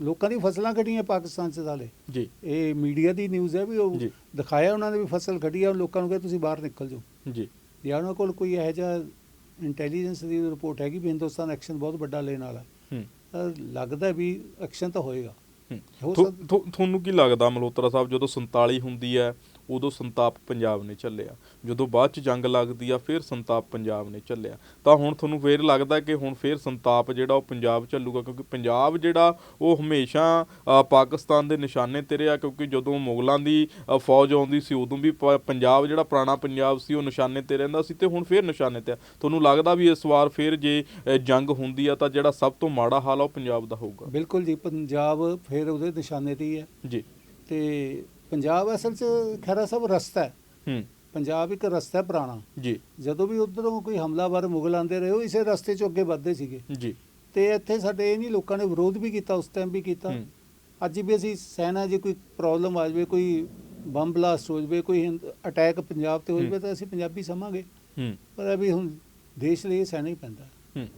ਲੋਕਾਂ ਦੀ ਫਸਲਾਂ ਕੱਢੀਆਂ ਪਾਕਿਸਤਾਨ ਚ ਸਾਲੇ। ਜੀ। ਇਹ ਮੀਡੀਆ ਦੀ ਨਿਊਜ਼ ਹੈ ਵੀ ਉਹ ਜੀ। ਦਿਖਾਇਆ ਉਹਨਾਂ ਨੇ ਵੀ ਫਸਲ ਕੱਢੀ ਆ ਲੋਕਾਂ ਨੂੰ ਕਿਹਾ ਤੁਸੀਂ ਬਾਹਰ ਨਿਕਲ ਜਾਓ। ਜੀ। ਜਾਂ ਉਹਨਾਂ ਕੋਲ ਕੋਈ ਇਹੋ ਜਿਹਾ ਇੰਟੈਲੀਜੈਂਸ ਦੀ ਰਿਪੋਰਟ ਹੈਗੀ ਵੀ ਹਿੰਦੁਸਤਾਨ ਐਕਸ਼ਨ ਬਹੁਤ ਵੱਡਾ ਲੈਣ ਵਾਲਾ ਹੈ ਹੂੰ। ਤਾਂ ਲੱਗਦਾ ਵੀ ਐਕਸ਼ਨ ਤਾਂ ਹੋਏਗਾ। ਹੂੰ। ਸਕਦਾ- ਤੁਹਾਨੂੰ ਕੀ ਲੱਗਦਾ ਮਲਹੋਤਰਾ ਸਾਹਿਬ ਜਦੋਂ 47 ਹੁੰਦੀ ਹੈ ਉਦੋਂ ਸੰਤਾਪ ਪੰਜਾਬ ਨੇ ਝੱਲਿਆ ਜਦੋਂ ਬਾਅਦ ਚ ਜੰਗ ਲੱਗਦੀ ਆ ਫਿਰ ਸੰਤਾਪ ਪੰਜਾਬ ਨੇ ਝੱਲਿਆ ਤਾਂ ਹੁਣ ਤੁਹਾਨੂੰ ਫੇਰ ਲੱਗਦਾ ਕਿ ਹੁਣ ਫੇਰ ਸੰਤਾਪ ਜਿਹੜਾ ਉਹ ਪੰਜਾਬ ਝੱਲੂਗਾ ਕਿਉਂਕਿ ਪੰਜਾਬ ਜਿਹੜਾ ਉਹ ਹਮੇਸ਼ਾ ਪਾਕਿਸਤਾਨ ਦੇ ਨਿਸ਼ਾਨੇ ਤੇ ਰਿਹਾ ਕਿਉਂਕਿ ਜਦੋਂ ਮੁਗਲਾਂ ਦੀ ਫੌਜ ਆਉਂਦੀ ਸੀ ਉਦੋਂ ਵੀ ਪੰਜਾਬ ਜਿਹੜਾ ਪੁਰਾਣਾ ਪੰਜਾਬ ਸੀ ਉਹ ਨਿਸ਼ਾਨੇ ਤੇ ਰਹਿੰਦਾ ਸੀ ਤੇ ਹੁਣ ਫੇਰ ਨਿਸ਼ਾਨੇ ਤੇ ਆ। ਤੁਹਾਨੂੰ ਲੱਗਦਾ ਵੀ ਇਸ ਵਾਰ ਫੇਰ ਜੇ ਜੰਗ ਹੁੰਦੀ ਆ ਤਾਂ ਜਿਹੜਾ ਸਭ ਤੋਂ ਮਾੜਾ ਹਾਲ ਆ ਉਹ ਪੰਜਾਬ ਦਾ ਹੋਊਗਾ? ਬਿਲਕੁਲ ਜੀ ਪੰਜਾਬ ਫਿਰ ਉਹਦੇ ਨਿਸ਼ਾਨੇ ਤੇ ਹੀ ਹੈ। ਜੀ। ਤੇ ਪੰਜਾਬ ਅਸਲ 'ਚ ਖੈਰਾ ਸਭ ਰਸਤਾ ਹੈ। ਹੂੰ। ਪੰਜਾਬ ਇੱਕ ਰਸਤਾ ਹੈ ਪੁਰਾਣਾ। ਜੀ। ਜਦੋਂ ਵੀ ਉਧਰੋਂ ਕੋਈ ਹਮਲਾਵਰ ਮੁਗਲ ਆਂਦੇ ਰਹੇ ਉਹ ਇਸੇ ਰਸਤੇ 'ਚ ਅੱਗੇ ਵੱਧਦੇ ਸੀਗੇ। ਜੀ। ਤੇ ਇੱਥੇ ਸਾਡੇ ਇਹ ਨਹੀਂ ਲੋਕਾਂ ਨੇ ਵਿਰੋਧ ਵੀ ਕੀਤਾ ਉਸ ਟਾਈਮ ਵੀ ਕੀਤਾ। ਅੱਜ ਵੀ ਅਸੀਂ ਸੈਨਾ ਜੇ ਕੋਈ ਪ੍ਰੋਬਲਮ ਆ ਜਾਵੇ ਕੋਈ ਬੰਬ ਬਲਾਸਟ ਹੋ ਜਾਵੇ ਕੋਈ ਅਟੈਕ ਪੰਜਾਬ ਤੇ ਹੋ ਜਾਵੇ। ਤਾਂ ਅਸੀਂ ਪੰਜਾਬੀ ਸਮਾਂਗੇ ਹੂੰ। ਪਰ ਵੀ ਹੁਣ ਦੇਸ਼ ਲਈ ਸਹਿਣਾ ਹੀ ਪੈਂਦਾ। ਹੂੰ।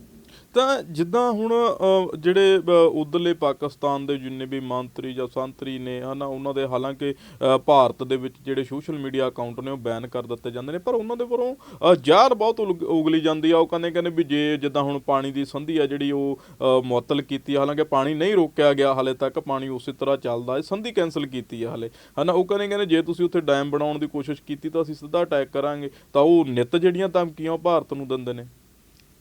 ਤਾਂ ਜਿੱਦਾਂ ਹੁਣ ਅ, ਜਿਹੜੇ ਅ, ਉਧਰਲੇ ਪਾਕਿਸਤਾਨ ਦੇ ਜਿੰਨੇ ਵੀ ਮੰਤਰੀ ਜਾਂ ਸੰਤਰੀ ਨੇ ਹਨਾ ਉਹਨਾਂ ਦੇ ਹਾਲਾਂਕਿ ਅ, ਭਾਰਤ ਦੇ ਵਿੱਚ ਜਿਹੜੇ ਸੋਸ਼ਲ ਮੀਡੀਆ ਅਕਾਊਂਟ ਨੇ ਉਹ ਬੈਨ ਕਰ ਦਿੱਤੇ ਜਾਂਦੇ ਨੇ ਪਰ ਉਹਨਾਂ ਦੇ ਵੱਲੋਂ ਅ, ਜ਼ਹਿਰ ਬਹੁਤ ਉਲਗ- ਉਗਲੀ ਜਾਂਦੀ ਆ। ਉਹ ਕਹਿੰਦੇ ਕਹਿੰਦੇ ਵੀ ਜੇ ਜਿੱਦਾਂ ਹੁਣ ਪਾਣੀ ਦੀ ਸੰਧੀ ਆ ਜਿਹੜੀ ਉਹ ਅ, ਮੁਅੱਤਲ ਕੀਤੀ ਆ ਹਾਲਾਂਕਿ ਪਾਣੀ ਨਹੀਂ ਰੋਕਿਆ ਗਿਆ ਹਾਲੇ ਤੱਕ ਪਾਣੀ ਉਸੇ ਤਰ੍ਹਾਂ ਚੱਲਦਾ ਹੈ ਸੰਧੀ ਕੈਨਸਲ ਕੀਤੀ ਆ ਹਾਲੇ ਹਨਾ। ਉਹ ਕਹਿੰਦੇ ਕਹਿੰਦੇ ਜੇ ਤੁਸੀਂ ਉੱਥੇ ਡੈਮ ਬਣਾਉਣ ਦੀ ਕੋਸ਼ਿਸ਼ ਕੀਤੀ ਤਾਂ ਅਸੀਂ ਸਿੱਧਾ ਅਟੈਕ ਕਰਾਂਗੇ ਤਾਂ ਉਹ ਨਿਤ ਜਿਹੜੀਆਂ ਧਮਕੀਆਂ ਉਹ ਭਾਰਤ ਨੂੰ ਦਿੰਦੇ ਨੇ।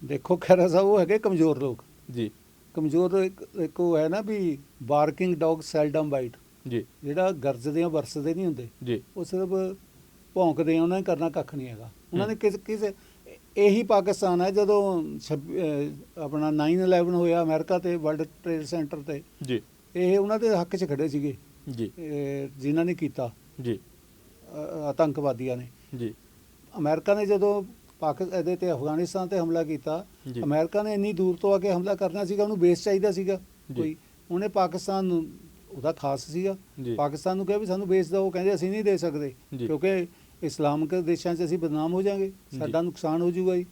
ਦੇਖੋ ਖੈਰਾ ਸਾਹਿਬ ਉਹ ਹੈਗੇ ਕਮਜ਼ੋਰ ਲੋਕ। ਜੀ। ਕਮਜ਼ੋਰ ਇੱਕ ਇੱਕ ਉਹ ਹੈ ਨਾ ਵੀ ਬਾਰਕਿੰਗ ਡੌਗ ਸੈਲਡਮ ਬਾਈਟ। ਛ ਜਿਹੜਾ ਗਰਜਦੇ ਆ ਵਰਸਦੇ ਨਹੀਂ ਹੁੰਦੇ। ਜੀ। ਉਹ ਸਿਰਫ ਭੌਂਕਦੇ ਆ ਉਹਨਾਂ ਨੇ ਕਰਨਾ ਕੱਖ ਨਹੀਂ ਹੈਗਾ। ਉਹਨਾਂ ਨੇ ਕਿਸ ਕਿਸ ਇਹੀ ਪਾਕਿਸਤਾਨ ਹੈ ਜਦੋਂ ਆਪਣਾ 9/11 ਹੋਇਆ ਅਮਰੀਕਾ ਤੇ ਵਰਲਡ ਟ੍ਰੇਡ ਸੈਂਟਰ ਤੇ। ਜੀ। ਇਹ ਉਹਨਾਂ ਦੇ ਹੱਕ 'ਚ ਖੜੇ ਸੀਗੇ। ਜੀ। ਜਿਨ੍ਹਾਂ ਨੇ ਕੀਤਾ। ਜੀ। ਆਤੰਕਵਾਦੀਆਂ ਨੇ। ਜੀ। ਅਮਰੀਕਾ ਨੇ ਜਦੋਂ ਪਾਕਿਸਤਾਨ ਇਹਦੇ ਤੇ ਅਫਗਾਨਿਸਤਾਨ ਤੇ ਹਮਲਾ ਕੀਤਾ। ਅਮਰੀਕਾ ਨੇ ਇੰਨੀ ਦੂਰ ਤੋਂ ਆ ਕੇ ਹਮਲਾ ਕਰਨਾ ਸੀਗਾ ਉਹਨੂੰ ਬੇਸ ਚਾਹੀਦਾ ਸੀਗਾ। ਕੋਈ ਉਹਨੇ ਪਾਕਿਸਤਾਨ ਨੂੰ ਉਹਦਾ ਖਾਸ ਸੀਗਾ। ਪਾਕਿਸਤਾਨ ਨੂੰ ਕਿਹਾ ਵੀ ਸਾਨੂੰ ਬੇਸ ਦਿਓ ਉਹ ਕਹਿੰਦੇ ਅਸੀਂ ਨਹੀਂ ਦੇ ਸਕਦੇ। ਕਿਉਂਕਿ ਇਸਲਾਮਿਕ ਦੇਸ਼ਾਂ 'ਚ ਅਸੀਂ ਬਦਨਾਮ ਹੋ ਜਾਾਂਗੇ ਸਾਡਾ ਨੁਕਸਾਨ ਹੋ ਜਾਊਗਾ ਜੀ।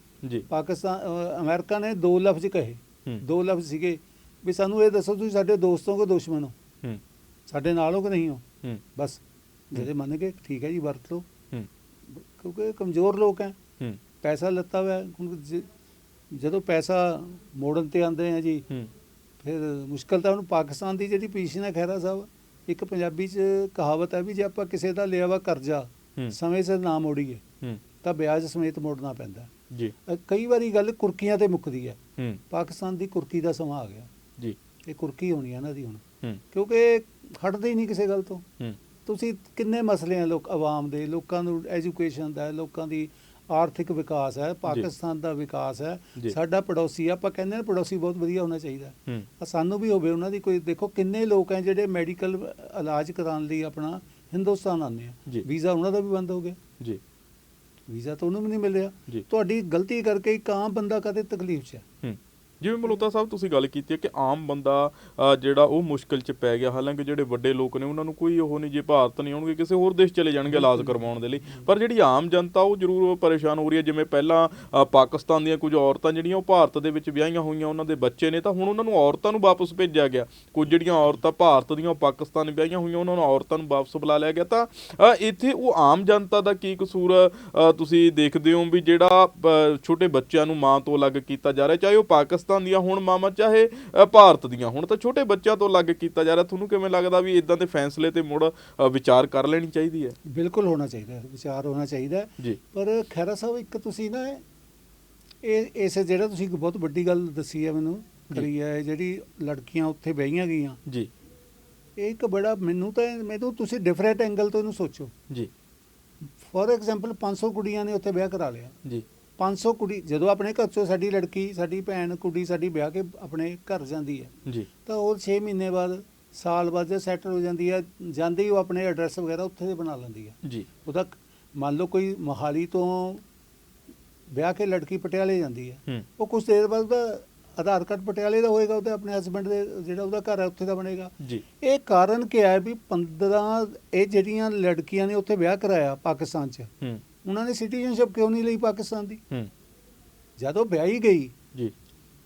ਪਾਕਿਸਤਾਨ ਅਮਰੀਕਾ ਨੇ ਦੋ ਲਫ਼ਜ਼ ਕਹੇ। ਦੋ ਲਫ਼ਜ਼ ਸੀਗੇ ਵੀ ਸਾਨੂੰ ਇਹ ਦੱਸੋ ਤੁਸੀਂ ਸਾਡੇ ਦੋਸਤੋਂ ਕੋ ਦੁਸ਼ਮਣ ਹੋ? ਸਾਡੇ ਨਾਲ ਹੋ ਕਿ ਨਹੀਂ ਹੋ? ਬਸ। ਜਿਹੜੇ ਮੰਨ ਗਏ ਠੀਕ ਹੈ ਜੀ ਵਰਤ ਲਓ। ਕਿਉਂਕਿ ਕਮਜ਼ੋਰ ਲੋਕ ਹੂੰ। ਪੈਸਾ ਲੱਤਾ ਹੋਇਆ ਹੈ। ਹੁਣ ਜ- ਜਦੋਂ ਪੈਸਾ ਮੋੜਨ ਤੇ ਆਉਂਦੇ ਆ ਜੀ ਹੂੰ। ਫਿਰ ਮੁਸ਼ਕਲ ਤਾਂ ਹੁਣ ਪਾਕਿਸਤਾਨ ਦੀ ਜਿਹੜੀ ਪੋਜੀਸ਼ਨ ਹੈ ਖੈਰਾ ਸਾਹਿਬ ਇੱਕ ਪੰਜਾਬੀ 'ਚ ਕਹਾਵਤ ਹੈ ਵੀ ਜੇ ਆਪਾਂ ਕਿਸੇ ਦਾ ਲਿਆ ਵਾ ਕਰਜ਼ਾ ਹੂੰ। ਸਮੇਂ ਸਿਰ ਨਾ ਮੋੜੀਏ ਹੂੰ। ਤਾਂ ਵਿਆਜ ਸਮੇਤ ਮੋੜਨਾ ਪੈਂਦਾ। ਜੀ। ਅ, ਕਈ ਵਾਰੀ ਗੱਲ ਕੁਰਕੀਆਂ ਤੇ ਮੁੱਕਦੀ ਹੈ। ਹੂੰ। ਪਾਕਿਸਤਾਨ ਦੀ ਕੁਰਕੀ ਦਾ ਸਮਾਂ ਆ ਗਿਆ। ਜੀ। ਇਹ ਕੁਰਕੀ ਹੋਣੀ ਹੈ ਇਹਨਾਂ ਦੀ ਹੁਣ। ਹੂੰ। ਕਿਉਂਕਿ ਹਟਦੇ ਹੀ ਨਹੀਂ ਕਿਸੇ ਗੱਲ ਤੋਂ। ਹੂੰ। ਤੁਸੀਂ ਕਿੰਨੇ ਮਸਲੇ ਆ ਲੋਕ ਆਵਾਮ ਦੇ ਲੋਕਾਂ ਨੂੰ ਐਜੂਕੇਸ਼ਨ ਦਾ ਲੋਕਾਂ ਦੀ ਆਰਥਿਕ ਵਿਕਾਸ ਹੈ ਪਾਕਿਸਤਾਨ ਦਾ ਵਿਕਾਸ ਹੈ। ਸਾਡਾ ਪੜੋਸੀ ਆਪਾਂ ਕਹਿੰਦੇ ਨੇ ਪੜੋਸੀ ਬਹੁਤ ਵਧੀਆ ਹੋਣਾ ਚਾਹੀਦਾ। ਆ ਸਾਨੂੰ ਵੀ ਹੋਵੇ ਉਹਨਾਂ ਦੀ ਕੋਈ ਦੇਖੋ ਕਿੰਨੇ ਲੋਕ ਹੈ ਜਿਹੜੇ ਮੈਡੀਕਲ ਇਲਾਜ ਕਰਾਉਣ ਲਈ ਆਪਣਾ ਹਿੰਦੁਸਤਾਨ ਆਉਂਦੇ ਆ। ਵੀਜ਼ਾ ਉਹਨਾਂ ਦਾ ਵੀ ਬੰਦ ਹੋ ਗਿਆ। ਜੀ। ਵੀਜ਼ਾ ਤਾਂ ਉਹਨੂੰ ਵੀ ਨਹੀਂ ਮਿਲ ਰਿਹਾ। ਜੀ। ਤੁਹਾਡੀ ਗਲਤੀ ਕਰਕੇ ਇੱਕ ਆਮ ਬੰਦਾ ਕਦੇ ਤਕਲੀਫ 'ਚ ਹੂੰ। ਜਿਵੇਂ ਮਲੋਤਾ ਸਾਹਿਬ ਤੁਸੀਂ ਗੱਲ ਕੀਤੀ ਹੈ ਕਿ ਆਮ ਬੰਦਾ ਜਿਹੜਾ ਉਹ ਮੁਸ਼ਕਲ 'ਚ ਪੈ ਗਿਆ ਹਾਲਾਂਕਿ ਜਿਹੜੇ ਵੱਡੇ ਲੋਕ ਨੇ ਉਹਨਾਂ ਨੂੰ ਕੋਈ ਉਹ ਨਹੀਂ ਜੇ ਭਾਰਤ ਨਹੀਂ ਆਉਣਗੇ ਕਿਸੇ ਹੋਰ ਦੇਸ਼ ਚਲੇ ਜਾਣਗੇ ਇਲਾਜ ਕਰਵਾਉਣ ਦੇ ਲਈ। ਪਰ ਜਿਹੜੀ ਆਮ ਜਨਤਾ ਉਹ ਜ਼ਰੂਰ ਪਰੇਸ਼ਾਨ ਹੋ ਰਹੀ ਹੈ ਜਿਵੇਂ ਪਹਿਲਾਂ ਪਾਕਿਸਤਾਨ ਦੀਆਂ ਕੁਝ ਔਰਤਾਂ ਜਿਹੜੀਆਂ ਉਹ ਭਾਰਤ ਦੇ ਵਿੱਚ ਵਿਆਹੀਆਂ ਹੋਈਆਂ ਉਹਨਾਂ ਦੇ ਬੱਚੇ ਨੇ ਤਾਂ ਹੁਣ ਉਹਨਾਂ ਨੂੰ ਔਰਤਾਂ ਨੂੰ ਵਾਪਸ ਭੇਜਿਆ ਗਿਆ। ਕੁਝ ਜਿਹੜੀਆਂ ਔਰਤਾਂ ਭਾਰਤ ਦੀਆਂ ਪਾਕਿਸਤਾਨ ਵਿਆਹੀਆਂ ਹੋਈਆਂ ਉਹਨਾਂ ਨੂੰ ਔਰਤਾਂ ਨੂੰ ਵਾਪਸ ਬੁਲਾ ਲਿਆ ਗਿਆ। ਤਾਂ ਇੱਥੇ ਉਹ ਆਮ ਜਨਤਾ ਦਾ ਕੀ ਕਸੂਰ ਤੁਸੀਂ ਦੇਖਦੇ ਹੋ ਵੀ ਜਿਹੜਾ ਛੋਟੇ ਬੱਚਿਆਂ ਨੂੰ ਮਾਂ ਤੋਂ ਅਲੱਗ ਕੀਤਾ ਜਾ ਰਿਹਾ ਚਾਹੇ ਉਹ ਪਾਕਿਸਤਾਨ ਦੀਆਂ ਹੋਣ ਮਾਮਾ ਚਾਹੇ ਭਾਰਤ ਦੀਆਂ। ਹੋਣ ਤਾਂ ਛੋਟੇ ਬੱਚਿਆਂ ਤੋਂ ਅਲੱਗ ਕੀਤਾ ਜਾ ਰਿਹਾ। ਤੁਹਾਨੂੰ ਕਿਵੇਂ ਲੱਗਦਾ ਵੀ ਇਦਾਂ ਦੇ ਫੈਸਲੇ ਤੇ ਮੁੜ ਵਿਚਾਰ ਕਰ ਲੈਣੀ ਚਾਹੀਦੀ ਹੈ? ਬਿਲਕੁਲ ਹੋਣਾ ਚਾਹੀਦਾ ਵਿਚਾਰ ਹੋਣਾ ਚਾਹੀਦਾ ਪਰ ਖੈਰਾ ਸਾਹਿਬ ਇੱਕ ਤੁਸੀਂ ਨਾ ਇਹ ਇਸ ਜਿਹੜਾ ਤੁਸੀਂ ਇੱਕ ਬਹੁਤ ਵੱਡੀ ਗੱਲ ਦੱਸੀ ਹੈ ਮੈਨੂੰ। ਕਰੀ ਹੈ ਜਿਹੜੀ ਲੜਕੀਆਂ ਉੱਥੇ ਬਹੀਆਂ ਗਈਆਂ। ਜੀ। ਇਹ ਇੱਕ ਬੜਾ ਮੈਨੂੰ ਤਾਂ ਮੈਨੂੰ ਤੁਸੀਂ ਡਿਫਰੈਂਟ ਐਂਗਲ ਤੋਂ ਇਹਨੂੰ ਸੋਚੋ। ਜੀ। ਫੋਰ ਐਗਜ਼ਾਮਪਲ 500 ਕੁੜੀਆਂ ਨੇ ਉੱਥੇ ਵਿਆਹ ਕਰਾ ਲਿਆ। ਜੀ। 500 ਕੁੜੀ ਜਦੋਂ ਆਪਣੇ ਘਰ ਚੋਂ ਸਾਡੀ ਲੜਕੀ ਸਾਡੀ ਭੈਣ ਕੁੜੀ ਸਾਡੀ ਵਿਆਹ ਕੇ ਆਪਣੇ ਘਰ ਜਾਂਦੀ ਹੈ ਜੀ। ਤਾਂ ਉਹ 6 ਮਹੀਨੇ ਬਾਅਦ ਸਾਲ ਬਾਅਦ ਜੇ ਸੈਟਲ ਹੋ ਜਾਂਦੀ ਹੈ ਜਾਂਦੇ ਹੀ ਉਹ ਆਪਣੇ ਐਡਰੈਸ ਵਗੈਰਾ ਉੱਥੇ ਦੇ ਬਣਾ ਲੈਂਦੀ ਹੈ। ਜੀ। ਉਹਦਾ ਮੰਨ ਲਓ ਕੋਈ ਮੋਹਾਲੀ ਤੋਂ ਵਿਆਹ ਕੇ ਲੜਕੀ ਪਟਿਆਲੇ ਜਾਂਦੀ ਹੈ ਉਹ ਕੁਝ ਦੇਰ ਬਾਅਦ ਉਹਦਾ ਆਧਾਰ ਕਾਰਡ ਪਟਿਆਲੇ ਦਾ ਹੋਏਗਾ ਉਹਦੇ ਆਪਣੇ ਹਸਬੰਡ ਦੇ ਜਿਹੜਾ ਉਹਦਾ ਘਰ ਹੈ ਉੱਥੇ ਦਾ ਬਣੇਗਾ। ਜੀ। ਇਹ ਕਾਰਨ ਕੀ ਹੈ ਵੀ 15 ਇਹ ਜਿਹੜੀਆਂ ਲੜਕੀਆਂ ਨੇ ਉੱਥੇ ਵਿਆਹ ਕਰਾਇਆ ਪਾਕਿਸਤਾਨ 'ਚ ਹੂੰ। ਉਹਨਾਂ ਨੇ ਸਿਟੀਜ਼ਨਸ਼ਿਪ ਕਿਉਂ ਨਹੀਂ ਲਈ ਪਾਕਿਸਤਾਨ ਦੀ? ਹੂੰ। ਜਦੋਂ ਵਿਆਹੀ ਗਈ ਜੀ।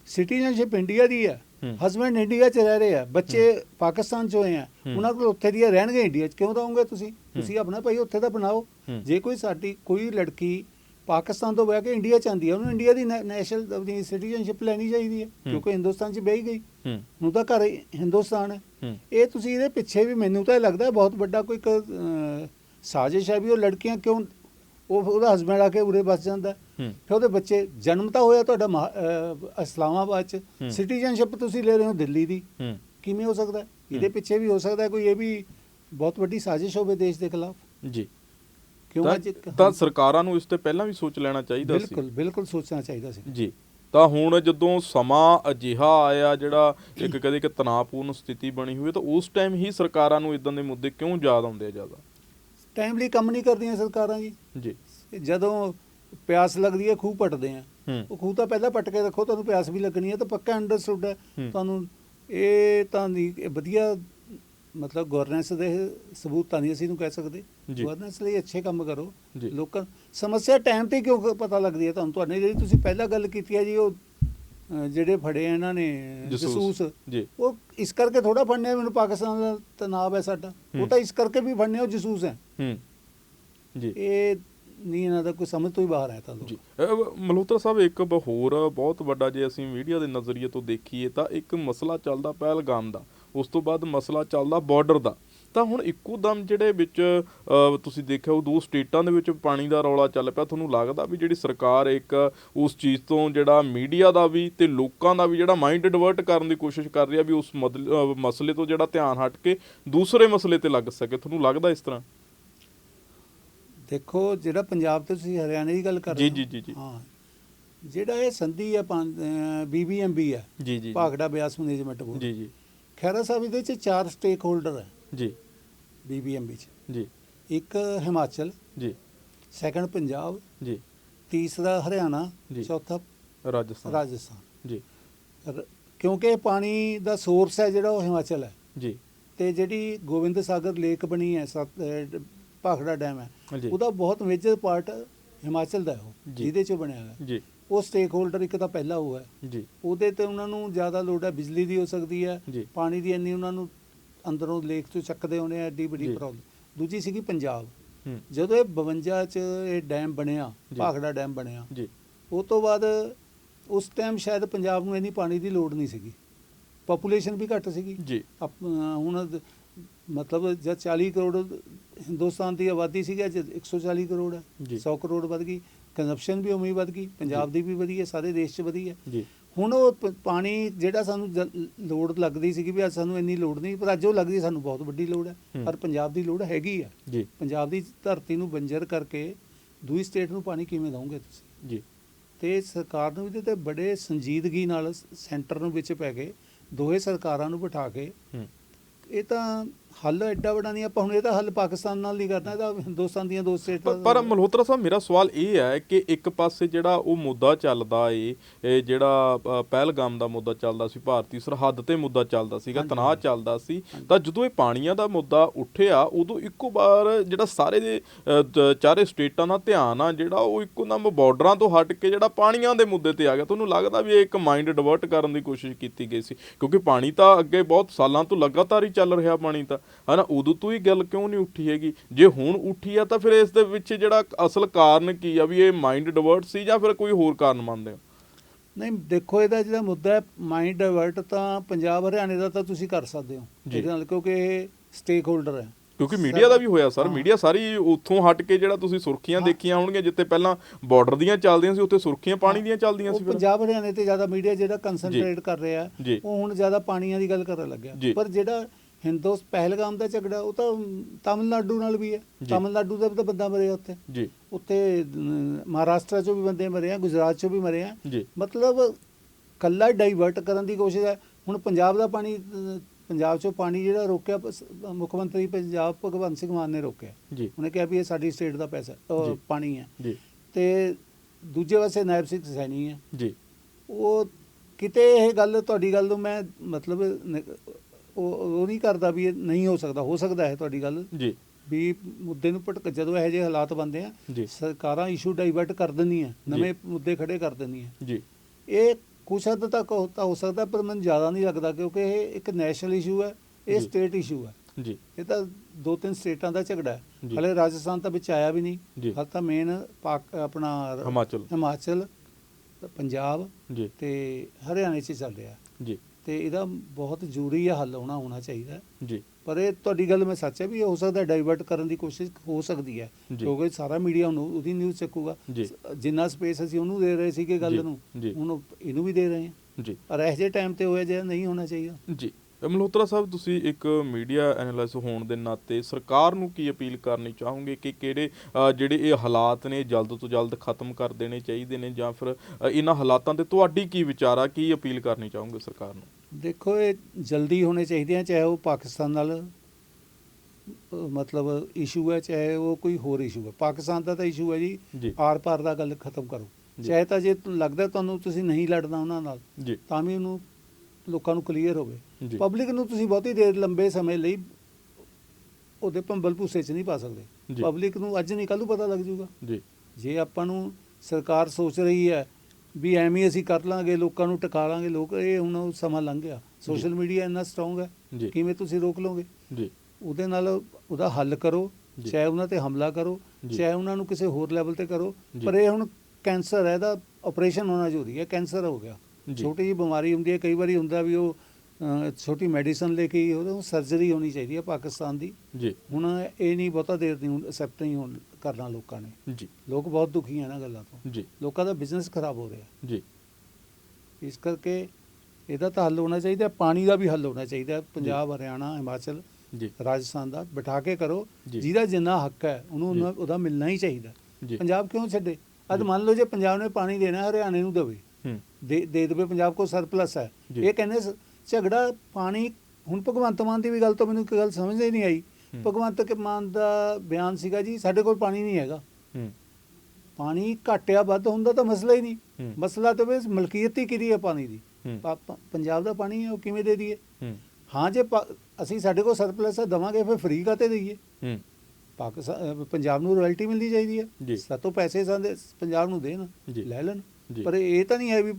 ਸਿਟੀਜ਼ਨਸ਼ਿਪ ਇੰਡੀਆ ਦੀ ਹੈ ਹੂੰ। ਹਸਬੰਡ ਇੰਡੀਆ 'ਚ ਰਹਿ ਰਹੇ ਆ ਬੱਚੇ ਪਾਕਿਸਤਾਨ 'ਚ ਹੋਏ ਆ। ਉਹਨਾਂ ਕੋਲ ਉੱਥੇ ਦੀਆਂ ਰਹਿਣਗੇ ਇੰਡੀਆ 'ਚ ਕਿਉਂ ਰਹੋਗੇ ਤੁਸੀਂ? ਤੁਸੀਂ ਆਪਣਾ ਭਾਈ ਉੱਥੇ ਦਾ ਬਣਾਓ। ਜੇ ਕੋਈ ਸਾਡੀ ਕੋਈ ਲੜਕੀ ਪਾਕਿਸਤਾਨ ਤੋਂ ਵਿਆਹ ਕੇ ਇੰਡੀਆ 'ਚ ਆਂਦੀ ਹੈ ਉਹਨੂੰ ਇੰਡੀਆ ਦੀ ਨੈਸ਼ਨਲ ਆਪਣੀ ਸਿਟੀਜ਼ਨਸ਼ਿਪ ਲੈਣੀ ਚਾਹੀਦੀ ਹੈ ਕਿਉਂਕਿ ਹਿੰਦੁਸਤਾਨ 'ਚ ਵਿਆਹੀ ਗਈ। ਨੂੰ ਤਾਂ ਘਰ ਹਿੰਦੁਸਤਾਨ ਹੈ। ਇਹ ਤੁਸੀਂ ਇਹਦੇ ਪਿੱਛੇ ਵੀ ਮੈਨੂੰ ਤਾਂ ਇਹ ਲੱਗਦਾ ਬਹੁਤ ਵੱਡਾ ਕੋਈ ਸਾਜ਼ਿਸ਼ ਹੈ ਵੀ ਉਹ ਲੜਕੀਆਂ ਕਿਉਂ ਉਹ ਉਹਦਾ ਹਸਬੰਡ ਆ ਕੇ ਉਰੇ ਬਸ ਜਾਂਦਾ। ਫਿਰ ਉਹਦੇ ਬੱਚੇ ਜਨਮ ਤਾਂ ਹੋਇਆ ਤੁਹਾਡਾ ਇਸਲਾਮਾਬਾਦ ਚ। ਸਿਟੀਜ਼ਨਸ਼ਿਪ ਤੁਸੀਂ ਲੈ ਰਹੇ ਹੋ ਦਿੱਲੀ ਦੀ। ਕਿਵੇਂ ਹੋ ਸਕਦਾ? ਇਹਦੇ। ਪਿੱਛੇ ਵੀ ਹੋ ਸਕਦਾ ਕੋਈ ਇਹ ਵੀ ਬਹੁਤ ਵੱਡੀ ਸਾਜ਼ਿਸ਼ ਹੋਵੇ ਦੇਸ਼ ਦੇ ਖਿਲਾਫ। ਜੀ। ਕਿਉਂ ਅੱਜ ਤਾਂ ਸਰਕਾਰਾਂ ਨੂੰ ਇਸ ਤੇ ਪਹਿਲਾਂ ਵੀ ਸੋਚ ਲੈਣਾ ਚਾਹੀਦਾ ਸੀ। ਬਿਲਕੁਲ ਬਿਲਕੁਲ ਸੋਚਣਾ ਚਾਹੀਦਾ ਸੀ। ਜੀ। ਤਾਂ ਹੁਣ ਜਦੋਂ ਸਮਾਂ ਅਜਿਹਾ ਆਇਆ ਜਿਹੜਾ ਇੱਕ ਕਦੇ ਕਿ ਤਣਾਅਪੂਰਨ ਸਥਿਤੀ ਬਣੀ ਹੋਈ ਤਾਂ ਉਸ ਟਾਈਮ ਹੀ ਸਰਕਾਰਾਂ ਨੂੰ ਇਦਾਂ ਦੇ ਮੁੱਦੇ ਕਿਉਂ ਯਾਦ ਆਉਂਦੇ ਆ ਜ਼ਿਆਦਾ? ਟਾਈਮਲੀ ਕੰਮ ਨਹੀਂ ਕਰਦੀਆਂ ਸਰਕਾਰਾਂ ਜੀ। ਜੀ। ਜਦੋਂ ਪਿਆਸ ਲੱਗਦੀ ਹੈ ਖੂਹ ਪਟਦੇ ਆ। ਉਹ ਖੂਹ ਤਾਂ ਪਹਿਲਾਂ ਪੱਟ ਕੇ ਰੱਖੋ ਤੁਹਾਨੂੰ ਪਿਆਸ ਵੀ ਲੱਗਣੀ ਹੈ ਤਾਂ ਪੱਕਾ ਅੰਡਰਸਟੂਡ ਹੈ। ਤੁਹਾਨੂੰ ਇਹ ਤਾਂ ਵਧੀਆ ਮਤਲਬ ਗਵਰਨੈਂਸ ਦੇ ਸਬੂਤ ਤਾਂ ਨਹੀਂ ਅਸੀਂ ਨੂੰ ਕਹਿ ਸਕਦੇ। ਗਵਰਨੈਂਸ ਲਈ ਅੱਛੇ ਕੰਮ ਕਰੋ। ਲੋਕਾਂ ਸਮੱਸਿਆ ਟਾਈਮ ਤੇ ਕਿਉਂ ਪਤਾ ਲੱਗਦੀ ਹੈ? ਤੁਹਾਨੂੰ ਤੁਹਾਡੇ ਜਿਹੜੀ ਤੁਸੀਂ ਪਹਿਲਾਂ ਗੱਲ ਕੀਤੀ ਹੈ ਜੀ ਉਹ ਜਿਹੜੇ ਫੜੇ ਇਹਨਾਂ ਨੇ ਜਸੂਸ। ਉਹ ਇਸ ਕਰਕੇ ਥੋੜਾ ਫੜਨੇ ਮੈਨੂੰ ਪਾਕਿਸਤਾਨ ਦਾ ਤਨਾਵ ਹੈ ਸਾਡਾ। ਉਹ ਤਾਂ ਇਸ ਕਰਕੇ ਵੀ ਫੜਨੇ ਉਹ ਜਸੂਸ ਹੈ। ਹੂੰ। ਜੀ। ਇਹ ਨਹੀਂ ਇਹਨਾਂ ਦਾ ਕੋਈ ਸਮਝ ਤੋਂ ਹੀ ਬਾਹਰ ਹੈ ਤਾਂ ਜੀ। ਮਲਹੋਤਰਾ ਸਾਹਿਬ ਇੱਕ ਹੋਰ ਬਹੁਤ ਵੱਡਾ ਜੇ ਅਸੀਂ ਮੀਡੀਆ ਦੇ ਨਜ਼ਰੀਏ ਤੋਂ ਦੇਖੀਏ ਤਾਂ ਇੱਕ ਮਸਲਾ ਚੱਲਦਾ ਪਹਿਲਗਾਮ ਦਾ ਉਸ ਤੋਂ ਬਾਅਦ ਮਸਲਾ ਚੱਲਦਾ ਬਾਰਡਰ ਦਾ। ਤਾਂ ਹੁਣ ਇੱਕੋ ਦਮ ਜਿਹੜੇ ਵਿੱਚ ਤੁਸੀਂ ਦੇਖਿਆ ਉਹ ਦੋ ਸਟੇਟਾਂ ਦੇ ਵਿੱਚ ਪਾਣੀ ਦਾ ਰੌਲਾ ਚੱਲ ਪਿਆ। ਤੁਹਾਨੂੰ ਲੱਗਦਾ ਵੀ ਜਿਹੜੀ ਸਰਕਾਰ ਇੱਕ ਉਸ ਚੀਜ਼ ਤੋਂ ਜਿਹੜਾ ਮੀਡੀਆ ਦਾ ਵੀ ਤੇ ਲੋਕਾਂ ਦਾ ਵੀ ਜਿਹੜਾ ਮਾਈਂਡ ਡਿਵਰਟ ਕਰਨ ਦੀ ਕੋਸ਼ਿਸ਼ ਕਰ ਰਹੀ ਆ ਵੀ ਉਸ ਮਸਲੇ ਤੋਂ ਜਿਹੜਾ ਧਿਆਨ ਹਟ ਕੇ ਦੂਸਰੇ ਮਸਲੇ ਤੇ ਲੱਗ ਸਕੇ? ਤੁਹਾਨੂੰ ਲੱਗਦਾ ਇਸ ਤਰ੍ਹਾਂ? ਦੇਖੋ ਜਿਹੜਾ ਪੰਜਾਬ ਤੇ ਤੁਸੀਂ ਹਰਿਆਣੇ ਦੀ ਗੱਲ ਕਰ ਰਹੇ ਹੋ। ਜੀ, ਜੀ, ਜੀ। ਹਾਂ। ਜਿਹੜਾ ਇਹ ਸੰਧੀ ਹੈ ਬੀਬੀਐਮਬੀ ਹੈ। ਜੀ ਜੀ ਭਾਗੜਾ ਬਿਆਸ ਮੈਨੇਜਮੈਂਟ ਬੋਰਡ ਜੀ ਜੀ। ਖੈਰਾ ਸਾਹਿਬ ਇਹਦੇ ਚ ਚਾਰ ਸਟੇਕ ਹੋਲਡਰ ਹੈ। ਜੀ। ਬੀਬੀਐਮਬੀ ਚ। ਜੀ। ਇੱਕ ਹਿਮਾਚਲ। ਜੀ। ਸੈਕੰਡ ਪੰਜਾਬ। ਜੀ। ਤੀਸਰਾ ਹਰਿਆਣਾ। ਚੌਥਾ ਰਾਜਸਥਾਨ। ਰਾਜਸਥਾਨ। ਜੀ। ਕਿਉਂਕਿ ਪਾਣੀ ਦਾ ਸੋਰਸ ਹੈ ਜਿਹੜਾ ਉਹ ਹਿਮਾਚਲ ਹੈ। ਜੀ। ਤੇ ਜਿਹੜੀ ਗੋਬਿੰਦ ਸਾਗਰ ਲੇਕ ਬਣੀ ਹੈ ਭਾਖੜਾ ਡੈਮ ਹੈ। ਜੀ। ਉਹਦਾ ਬਹੁਤ ਮੇਜਰ ਪਾਰਟ ਹਿਮਾਚਲ ਦਾ ਹੈ ਉਹ ਜੀ। ਜਿਹਦੇ ਚੋਂ ਬਣਿਆ ਹੈ ਜੀ। ਉਹ ਸਟੇਕ ਹੋਲਡਰ ਇੱਕ ਤਾਂ ਪਹਿਲਾ ਉਹ ਹੈ। ਜੀ। ਉਹਦੇ ਤੇ ਉਹਨਾਂ ਨੂੰ ਜ਼ਿਆਦਾ ਲੋੜ ਹੈ ਬਿਜਲੀ ਦੀ ਹੋ ਸਕਦੀ ਹੈ। ਪਾਣੀ ਦੀ ਇੰਨੀ ਉਹਨਾਂ ਨੂੰ ਅੰਦਰੋਂ ਲੇਕ ਤੋਂ ਚੱਕਦੇ ਹੋਣੇ ਆ ਐਡੀ ਵੱਡੀ ਜੀ। ਪ੍ਰੋਬਲਮ ਦੂਜੀ ਸੀਗੀ ਪੰਜਾਬ। ਹੂੰ। ਜਦੋਂ ਇਹ 52 ਚ ਇਹ ਡੈਮ ਬਣਿਆ ਜੀ। ਭਾਖੜਾ ਡੈਮ ਬਣਿਆ ਜੀ। ਉਹ ਤੋਂ ਬਾਅਦ ਉਸ ਟਾਈਮ ਸ਼ਾਇਦ ਪੰਜਾਬ ਨੂੰ ਇੰਨੀ ਪਾਣੀ ਦੀ ਲੋੜ ਨਹੀਂ ਸੀਗੀ। ਪੋਪੂਲੇਸ਼ਨ ਵੀ ਘੱਟ ਸੀਗੀ। ਜੀ। ਅਪ- ਅਹ ਹੁਣ ਦ- ਮਤਲਬ ਜਦ 40 ਕਰੋੜ ਹਿੰਦੁਸਤਾਨ ਦੀ ਆਬਾਦੀ ਸੀਗੀ ਅੱਜ 140 ਕਰੋੜ ਹੈ। ਜੀ। 100 ਕਰੋੜ ਵੱਧ ਗਈ। ਕੰਜ਼ੰਪਸ਼ਨ ਵੀ ਹੀ ਵੱਧ ਗਈ। ਪੰਜਾਬ ਦੀ ਵੀ ਵਧੀ ਹੈ ਸਾਰੇ ਦੇਸ਼ 'ਚ ਵਧੀ ਹੈ। ਜੀ। ਹੁਣ ਉਹ ਪਾਣੀ ਜਿਹੜਾ ਸਾਨੂੰ ਲੋੜ ਲੱਗਦੀ ਸੀਗੀ ਵੀ ਅੱਜ ਸਾਨੂੰ ਇੰਨੀ ਲੋੜ ਨਹੀਂ ਪਰ ਅੱਜ ਉਹ ਲੱਗਦੀ ਸਾਨੂੰ ਬਹੁਤ ਵੱਡੀ ਲੋੜ ਹੈ। ਪਰ ਪੰਜਾਬ ਦੀ ਲੋੜ ਹੈਗੀ ਜੀ। ਪੰਜਾਬ ਦੀ ਧਰਤੀ ਨੂੰ ਬੰਜਰ ਕਰਕੇ ਦੂਈ ਸਟੇਟ ਨੂੰ ਪਾਣੀ ਕਿਵੇਂ ਦਵੋਗੇ ਤੁਸੀਂ? ਜੀ। ਤੇ ਸਰਕਾਰ ਨੂੰ ਇਹਦੇ ਤੇ ਬੜੇ ਸੰਜੀਦਗੀ ਨਾਲ ਸੈਂਟਰ ਨੂੰ ਵਿੱਚ ਪੈ ਕੇ ਦੋਹੇ ਸਰਕਾਰਾਂ ਨੂੰ ਬਿਠਾ ਕੇ ਇਹ ਤਾਂ ਹੱਲ ਐਡਾ ਵੱਡਾ ਨਹੀਂ ਆਪਾਂ ਹੁਣ ਇਹਦਾ ਹੱਲ ਪਾਕਿਸਤਾਨ ਨਾਲ ਨਹੀਂ ਕਰਨਾ ਇਹਦਾ ਹਿੰਦੁਸਤਾਨ ਦੀਆਂ ਦੋ ਸਟੇਟਾਂ ਪਰ- ਮਲਹੋਤਰਾ ਸਾਹਿਬ ਮੇਰਾ ਸਵਾਲ ਇਹ ਹੈ ਕਿ ਇੱਕ ਪਾਸੇ ਜਿਹੜਾ ਉਹ ਮੁੱਦਾ ਚੱਲਦਾ ਏ ਇਹ ਜਿਹੜਾ ਪਹਿਲਗਾਮ ਦਾ ਮੁੱਦਾ ਚੱਲਦਾ ਸੀ ਭਾਰਤੀ ਸਰਹੱਦ ਤੇ ਮੁੱਦਾ ਚੱਲਦਾ ਸੀਗਾ ਤਣਾਅ। ਚੱਲਦਾ ਸੀ ਤਾਂ ਜਦੋਂ ਇਹ ਪਾਣੀਆਂ ਦਾ ਮੁੱਦਾ ਉੱਠਿਆ ਉਦੋਂ ਇੱਕੋ ਵਾਰ ਜਿਹੜਾ ਸਾਰੇ ਦੇ ਚਾਰੇ ਸਟੇਟਾਂ ਦਾ ਧਿਆਨ ਆ ਜਿਹੜਾ ਉਹ ਇੱਕੋ ਦਮ ਬਾਰਡਰਾਂ ਤੋਂ ਹਟ ਕੇ ਜਿਹੜਾ ਪਾਣੀਆਂ ਦੇ ਮੁੱਦੇ ਤੇ ਆ ਗਿਆ। ਤੁਹਾਨੂੰ ਲੱਗਦਾ ਵੀ ਇਹ ਇੱਕ ਮਾਈਂਡ ਡਿਵਰਟ ਕਰਨ ਦੀ ਕੋਸ਼ਿਸ਼ ਕੀਤੀ ਗਈ ਸੀ? ਕਿਉਂਕਿ ਪਾਣੀ ਤਾਂ ਅੱਗੇ ਬਹੁਤ ਸਾਲਾਂ ਤੋਂ ਲਗਾਤਾਰ ਹੀ ਚੱਲ ਰਿਹਾ ਪਾਣੀ ਤਾਂ। ਹਨਾ ਉਦੋਂ ਤੋਂ ਹੀ ਗੱਲ ਕਿਉਂ ਨਹੀਂ ਉੱਠੀ ਹੈਗੀ ਜੇ ਹੁਣ ਉੱਠੀ ਆ ਤਾਂ ਫਿਰ ਇਸ ਦੇ ਵਿੱਚ ਜਿਹੜਾ ਅਸਲ ਕਾਰਨ ਕੀ ਆ ਵੀ ਇਹ ਮਾਈਂਡ ਡਿਵਰਟ ਸੀ ਜਾਂ ਫਿਰ ਕੋਈ ਹੋਰ ਕਾਰਨ ਮੰਨਦੇ ਹੋ ਨਹੀਂ ਦੇਖੋ ਇਹਦਾ ਜਿਹੜਾ ਮੁੱਦਾ ਹੈ ਮਾਈਂਡ ਡਾਇਵਰਟ ਤਾਂ ਪੰਜਾਬ ਹਰਿਆਣੇ ਦਾ ਤਾਂ ਤੁਸੀਂ ਕਰ ਸਕਦੇ ਹੋ। ਇਹਦੇ ਨਾਲ ਕਿਉਂਕਿ ਇਹ ਸਟੇਕ ਹੋਲਡਰ ਹੈ ਕਿਉਂਕਿ ਮੀਡੀਆ ਦਾ ਵੀ ਹੋਇਆ ਸਰ। ਮੀਡੀਆ ਸਾਰੀ ਉੱਥੋਂ ਹਟ ਕੇ ਜਿਹੜਾ ਤੁਸੀਂ ਸੁਰਖੀਆਂ। ਦੇਖੀਆਂ ਹੋਣਗੀਆਂ ਜਿੱਥੇ ਪਹਿਲਾਂ ਬਾਰਡਰ ਦੀਆਂ ਚੱਲਦੀਆਂ ਸੀ ਉੱਥੇ ਸੁਰਖੀਆਂ ਪਾਣੀ ਦੀਆਂ ਚੱਲਦੀਆਂ ਸੀ ਪੰਜਾਬ ਹਰਿਆਣੇ ਤੇ ਜ਼ਿਆਦਾ ਮੀਡੀਆ ਜਿਹੜਾ ਕਨਸੈਂਟਰੇਟ ਕਰ ਰਿਹਾ। ਉਹ ਹੁਣ ਜ਼ਿਆਦਾ ਪਾਣੀਆਂ ਦੀ ਗੱਲ ਕਰਨ ਲੱਗਿਆ। ਪਰ ਜਿਹੜਾ ਹਿੰਦੋਸ ਪਹਿਲਗਾਮ ਦਾ ਝਗੜਾ ਉਹ ਤਾਂ ਤਾਮਿਲਨਾਡੂ ਨਾਲ ਵੀ ਹੈ। ਤਾਮਿਲਨਾਡੂ ਦਾ ਵੀ ਤਾਂ ਬੰਦਾ ਮਰਿਆ ਉੱਥੇ। ਜੀ। ਉੱਥੇ ਮਹਾਰਾਸ਼ਟਰ ਚੋਂ ਵੀ ਬੰਦੇ ਮਰੇ ਆ ਗੁਜਰਾਤ ਚੋਂ ਵੀ ਮਰੇ ਆ। ਮਤਲਬ ਕੱਲਾ ਡਾਈਵਰਟ ਕਰਨ ਦੀ ਕੋਸ਼ਿਸ਼ ਹੈ। ਹੁਣ ਪੰਜਾਬ ਦਾ ਪਾਣੀ ਪੰਜਾਬ ਚੋਂ ਪਾਣੀ ਜਿਹੜਾ ਰੋਕਿਆ ਮੁੱਖ ਮੰਤਰੀ ਪੰਜਾਬ ਭਗਵੰਤ ਸਿੰਘ ਮਾਨ ਨੇ ਰੋਕਿਆ। ਜੀ। ਉਹਨੇ ਕਿਹਾ ਵੀ ਇਹ ਸਾਡੀ ਸਟੇਟ ਦਾ ਪੈਸਾ। ਪਾਣੀ ਹੈ। ਜੀ। ਤੇ ਦੂਜੇ ਪਾਸੇ ਨਾਇਬ ਸਿੰਘ ਸੈਣੀ ਹੈ। ਜੀ। ਉਹ ਕਿਤੇ ਇਹ ਗੱਲ ਤੁਹਾਡੀ ਗੱਲ ਨੂੰ ਮੈਂ ਮਤਲਬ ਉਹ ਉਹ ਨਹੀਂ ਕਰਦਾ ਵੀ ਇਹ ਨਹੀਂ ਹੋ ਸਕਦਾ ਹੋ ਸਕਦਾ ਹੈ ਤੁਹਾਡੀ ਗੱਲ। ਜੀ। ਵੀ ਮੁੱਦੇ ਨੂੰ ਭਟਕ ਜਦੋਂ ਇਹੋ ਜਿਹੇ ਹਾਲਾਤ ਬਣਦੇ ਆ ਜੀ। ਸਰਕਾਰਾਂ ਇਸ਼ੂ ਡਾਈਵਰਟ ਕਰ ਦਿੰਦੀਆਂ। ਨਵੇਂ ਮੁੱਦੇ ਖੜੇ ਕਰ ਦਿੰਦੀਆਂ। ਜੀ। ਇਹ ਕੁਛ ਹੱਦ ਤੱਕ ਹੋ ਤਾਂ ਹੋ ਸਕਦਾ ਪਰ ਮੈਨੂੰ ਜ਼ਿਆਦਾ ਨਹੀਂ ਲੱਗਦਾ ਕਿਉਂਕਿ ਇਹ ਇੱਕ ਨੈਸ਼ਨਲ ਇਸ਼ੂ ਹੈ ਇਹ ਜੀ। ਸਟੇਟ ਇਸ਼ੂ ਹੈ। ਜੀ। ਇਹ ਤਾਂ ਦੋ ਤਿੰਨ ਸਟੇਟਾਂ ਦਾ ਝਗੜਾ ਹੈ। ਜੀ। ਹਲੇ ਰਾਜਸਥਾਨ ਤਾਂ ਵਿੱਚ ਆਇਆ ਵੀ ਨਹੀਂ। ਜੀ। ਹਾਲੇ ਤਾਂ ਮੇਨ ਪਾਕ ਆਪਣਾ ਹਿਮਾਚਲ। ਹਿਮਾਚਲ ਪੰਜਾਬ ਜੀ। ਤੇ ਹਰਿਆਣੇ 'ਚ ਚੱਲ ਰਿਹਾ। ਜੀ। ਤੇ ਇਹਦਾ ਬਹੁਤ ਜ਼ਰੂਰੀ ਹੈ ਹੱਲ ਹੋਣਾ ਹੋਣਾ ਚਾਹੀਦਾ ਹੈ। ਜੀ ਪਰ ਇਹ ਤੁਹਾਡੀ ਗੱਲ ਮੈਂ ਸੱਚ ਹੈ ਵੀ ਇਹ ਹੋ ਸਕਦਾ ਡਾਈਵਰਟ ਕਰਨ ਦੀ ਕੋਸ਼ਿਸ਼ ਹੋ ਸਕਦੀ ਹੈ ਜੀ। ਕਿਉਂਕਿ ਸਾਰਾ ਮੀਡੀਆ ਉਹਨੂੰ ਉਹਦੀ ਨਿਊਜ਼ ਚੱਕੂਗਾ ਜੀ। ਸ- ਜਿੰਨਾ ਸਪੇਸ ਅਸੀਂ ਉਹਨੂੰ ਦੇ ਰਹੇ ਸੀਗੇ ਜੀ, ਗੱਲ ਨੂੰ ਜੀ। ਹੁਣ ਉਹ ਇਹਨੂੰ ਵੀ ਦੇ ਰਹੇ ਹਾਂ ਜੀ ਪਰ ਇਹੋ ਜਿਹੇ ਟਾਈਮ ਤੇ ਹੋਇਆ ਜਿਹੜਾ ਨਹੀਂ ਹੋਣਾ ਚਾਹੀਦਾ ਜੀ ਮਲਹੋਤਰਾ ਸਾਹਿਬ ਤੁਸੀਂ ਇੱਕ ਮੀਡੀਆ ਐਨਾਲਿਸਟ ਹੋਣ ਦੇ ਨਾਤੇ ਸਰਕਾਰ ਨੂੰ ਕੀ ਅਪੀਲ ਕਰਨੀ ਚਾਹੋਗੇ ਕਿ ਕਿਹੜੇ ਜਿਹੜੇ ਇਹ ਹਾਲਾਤ ਨੇ ਜਲਦ ਤੋਂ ਜਲਦ ਖਤਮ ਕਰ ਦੇਣੇ ਚਾਹੀਦੇ ਨੇ ਜਾਂ ਫਿਰ ਇਹਨਾਂ ਹਾਲਾਤਾਂ ਤੇ ਤੁਹਾਡੀ ਕੀ ਵਿਚਾਰ ਆ? ਕੀ ਅਪੀਲ ਕਰਨੀ ਚਾਹੋਗੇ ਸਰਕਾਰ ਨੂੰ? ਦੇਖੋ ਇਹ ਜਲਦੀ ਹੋਣੇ ਚਾਹੀਦੇ ਆ ਚਾਹੇ ਉਹ ਪਾਕਿਸਤਾਨ ਨਾਲ ਮਤਲਬ ਇਸ਼ੂ ਹੈ ਚਾਹੇ ਉਹ ਕੋਈ ਹੋਰ ਇਸ਼ੂ ਹੈ ਪਾਕਿਸਤਾਨ ਦਾ ਤਾਂ ਇਸ਼ੂ ਹੈ ਜੀ ਜੀ। ਆਰ ਪਾਰ ਦਾ ਗੱਲ ਖਤਮ ਕਰੋ। ਚਾਹੇ ਤਾਂ ਜੇ ਲੱਗਦਾ ਤੁਹਾਨੂੰ ਤੁਸੀਂ ਨਹੀਂ ਲੜਨਾ ਉਹਨਾਂ ਨਾਲ ਤਾਂ ਵੀ ਉਹਨੂੰ ਲੋਕਾਂ ਨੂੰ ਕਲੀਅਰ ਹੋਵੇ। ਪਬਲਿਕ ਨੂੰ ਤੁਸੀਂ ਬਹੁਤੀ ਦੇਰ ਲੰਬੇ ਸਮੇਂ ਲਈ ਉਹਦੇ ਭੰਬਲ ਭੂਸੇ 'ਚ ਨਹੀਂ ਪਾ ਸਕਦੇ। ਪਬਲਿਕ ਨੂੰ ਅੱਜ ਨਹੀਂ ਕੱਲ੍ਹ ਨੂੰ ਪਤਾ ਲੱਗ ਜਾਊਗਾ। ਜੀ। ਜੇ ਆਪਾਂ ਨੂੰ ਸਰਕਾਰ ਸੋਚ ਰਹੀ ਹੈ ਵੀ ਐਵੇਂ ਅਸੀਂ ਕਰ ਲਾਂਗੇ ਲੋਕਾਂ ਨੂੰ ਟਿਕਾ ਲਾਂਗੇ ਲੋਕ ਇਹ ਹੁਣ ਉਹ ਸਮਾਂ ਲੰਘ ਗਿਆ। ਸੋਸ਼ਲ ਮੀਡੀਆ ਇੰਨਾ ਸਟਰੋਂਗ ਹੈ। ਕਿਵੇਂ ਤੁਸੀਂ ਰੋਕ ਲਓਗੇ? ਜੀ। ਉਹਦੇ ਨਾਲ ਉਹਦਾ ਹੱਲ ਕਰੋ। ਚਾਹੇ ਉਹਨਾਂ ਤੇ ਹਮਲਾ ਕਰੋ। ਚਾਹੇ ਉਹਨਾਂ ਨੂੰ ਕਿਸੇ ਹੋਰ ਲੈਵਲ ਤੇ ਕਰੋ। ਪਰ ਇਹ ਹੁਣ ਕੈਂਸਰ ਹੈ ਇਹਦਾ ਆਪਰੇਸ਼ਨ ਹੋਣਾ ਜ਼ਰੂਰੀ ਹੈ। ਕੈਂਸਰ ਹੋ ਗਿਆ। ਛੋਟੀ ਜਿਹੀ ਬਿਮਾਰੀ ਹੁੰਦੀ ਹੈ ਕਈ ਵਾਰੀ ਹੁੰਦਾ ਵੀ ਉਹ ਅਹ, ਛੋਟੀ ਮੈਡੀਸਨ ਲੈ ਕੇ ਹੀ ਉਹਨੂੰ ਸਰਜਰੀ ਹੋਣੀ ਚਾਹੀਦੀ ਹੈ ਪਾਕਿਸਤਾਨ ਦੀ। ਜੀ। ਹੁਣ ਇਹ ਨਹੀਂ ਬਹੁਤਾ ਦੇਰ ਨਹੀਂ ਹੁਣ ਅਸੈਪਟ ਨਹੀਂ ਹੋਣ ਕਰਨਾ ਲੋਕਾਂ ਨੇ। ਜੀ। ਲੋਕ ਬਹੁਤ ਦੁਖੀ ਹੈ ਇਹਨਾਂ ਗੱਲਾਂ ਤੋਂ। ਜੀ। ਲੋਕਾਂ ਦਾ ਬਿਜ਼ਨਸ ਖਰਾਬ ਹੋ ਰਿਹਾ। ਜੀ। ਇਸ ਕਰਕੇ ਇਹਦਾ ਤਾਂ ਹੱਲ ਹੋਣਾ ਚਾਹੀਦਾ ਪਾਣੀ ਦਾ ਵੀ ਹੱਲ ਹੋਣਾ ਚਾਹੀਦਾ ਪੰਜਾਬ ਹਰਿਆਣਾ ਹਿਮਾਚਲ ਜੀ। ਰਾਜਸਥਾਨ ਦਾ ਬਿਠਾ ਕੇ ਕਰੋ। ਜੀ। ਜਿਹਦਾ ਜਿੰਨਾ ਹੱਕ ਹੈ ਉਹਨੂੰ ਜੀ। ਉਹਨਾਂ- ਉਹਦਾ ਮਿਲਣਾ ਹੀ ਚਾਹੀਦਾ। ਜੀ। ਪੰਜਾਬ ਕਿਉਂ ਛੱਡੇ? ਅੱਜ ਜੀ। ਮੰਨ ਲਓ ਜੇ ਪੰਜਾਬ ਨੇ ਪਾਣੀ ਦੇਣਾ ਹਰਿਆਣੇ ਨੂੰ ਦੇਵੇ। ਦੇ ਦੇ ਦੇਵੇ ਪੰਜਾਬ ਕੋ ਸਰਪਲਸ ਹੈ। ਇਹ ਕਹਿੰਦੇ ਝਗੜਾ ਪਾਣੀ ਹੁਣ ਭਗਵੰਤ ਮਾਨ ਦੀ ਵੀ ਗੱਲ ਤੋਂ ਮੈਨੂੰ ਇੱਕ ਗੱਲ ਸਮਝ ਨਹੀਂ ਆਈ। ਭਗਵੰਤ ਮਾਨ ਦਾ ਬਿਆਨ ਸੀਗਾ ਜੀ ਸਾਡੇ ਕੋਲ ਪਾਣੀ ਨਹੀਂ ਹੈਗਾ। ਹੂੰ। ਪਾਣੀ ਘਟਿਆ ਵੱਧ ਹੁੰਦਾ ਤਾਂ ਮਸਲਾ ਹੀ ਨਹੀਂ। ਮਸਲਾ ਤਾਂ ਬਸ ਮਲਕੀਅਤ ਹੀ ਕਿਹਦੀ ਹੈ। ਪਾਣੀ ਦੀ ਪੰਜਾਬ ਦਾ ਪਾਣੀ ਹੈ ਉਹ ਕਿਵੇਂ ਦੇ ਦਈਏ? ਹੂੰ। ਹਾਂ ਜੇ ਅਸੀਂ ਸਾਡੇ ਕੋਲ ਸਰਪਲਸ ਹੈ ਦਵਾਂਗੇ ਫਿਰ ਫ੍ਰੀ ਕਾਤੇ ਦਈਏ? ਹੂੰ। ਪਾਕਿਸਤਾਨ ਪੰਜਾਬ ਨੂੰ ਰਾਇਲਟੀ ਮਿਲਦੀ ਚਾਹੀਦੀ ਹੈ। ਸਾਤੋਂ ਪੈਸੇ ਸਾਡੇ ਪੰਜਾਬ ਨੂੰ ਦੇਣ। ਲੈ ਲੈਣ। ਪਰ ਇਹ ਤਾਂ ਨਹੀਂ ਹੈ ਵੀ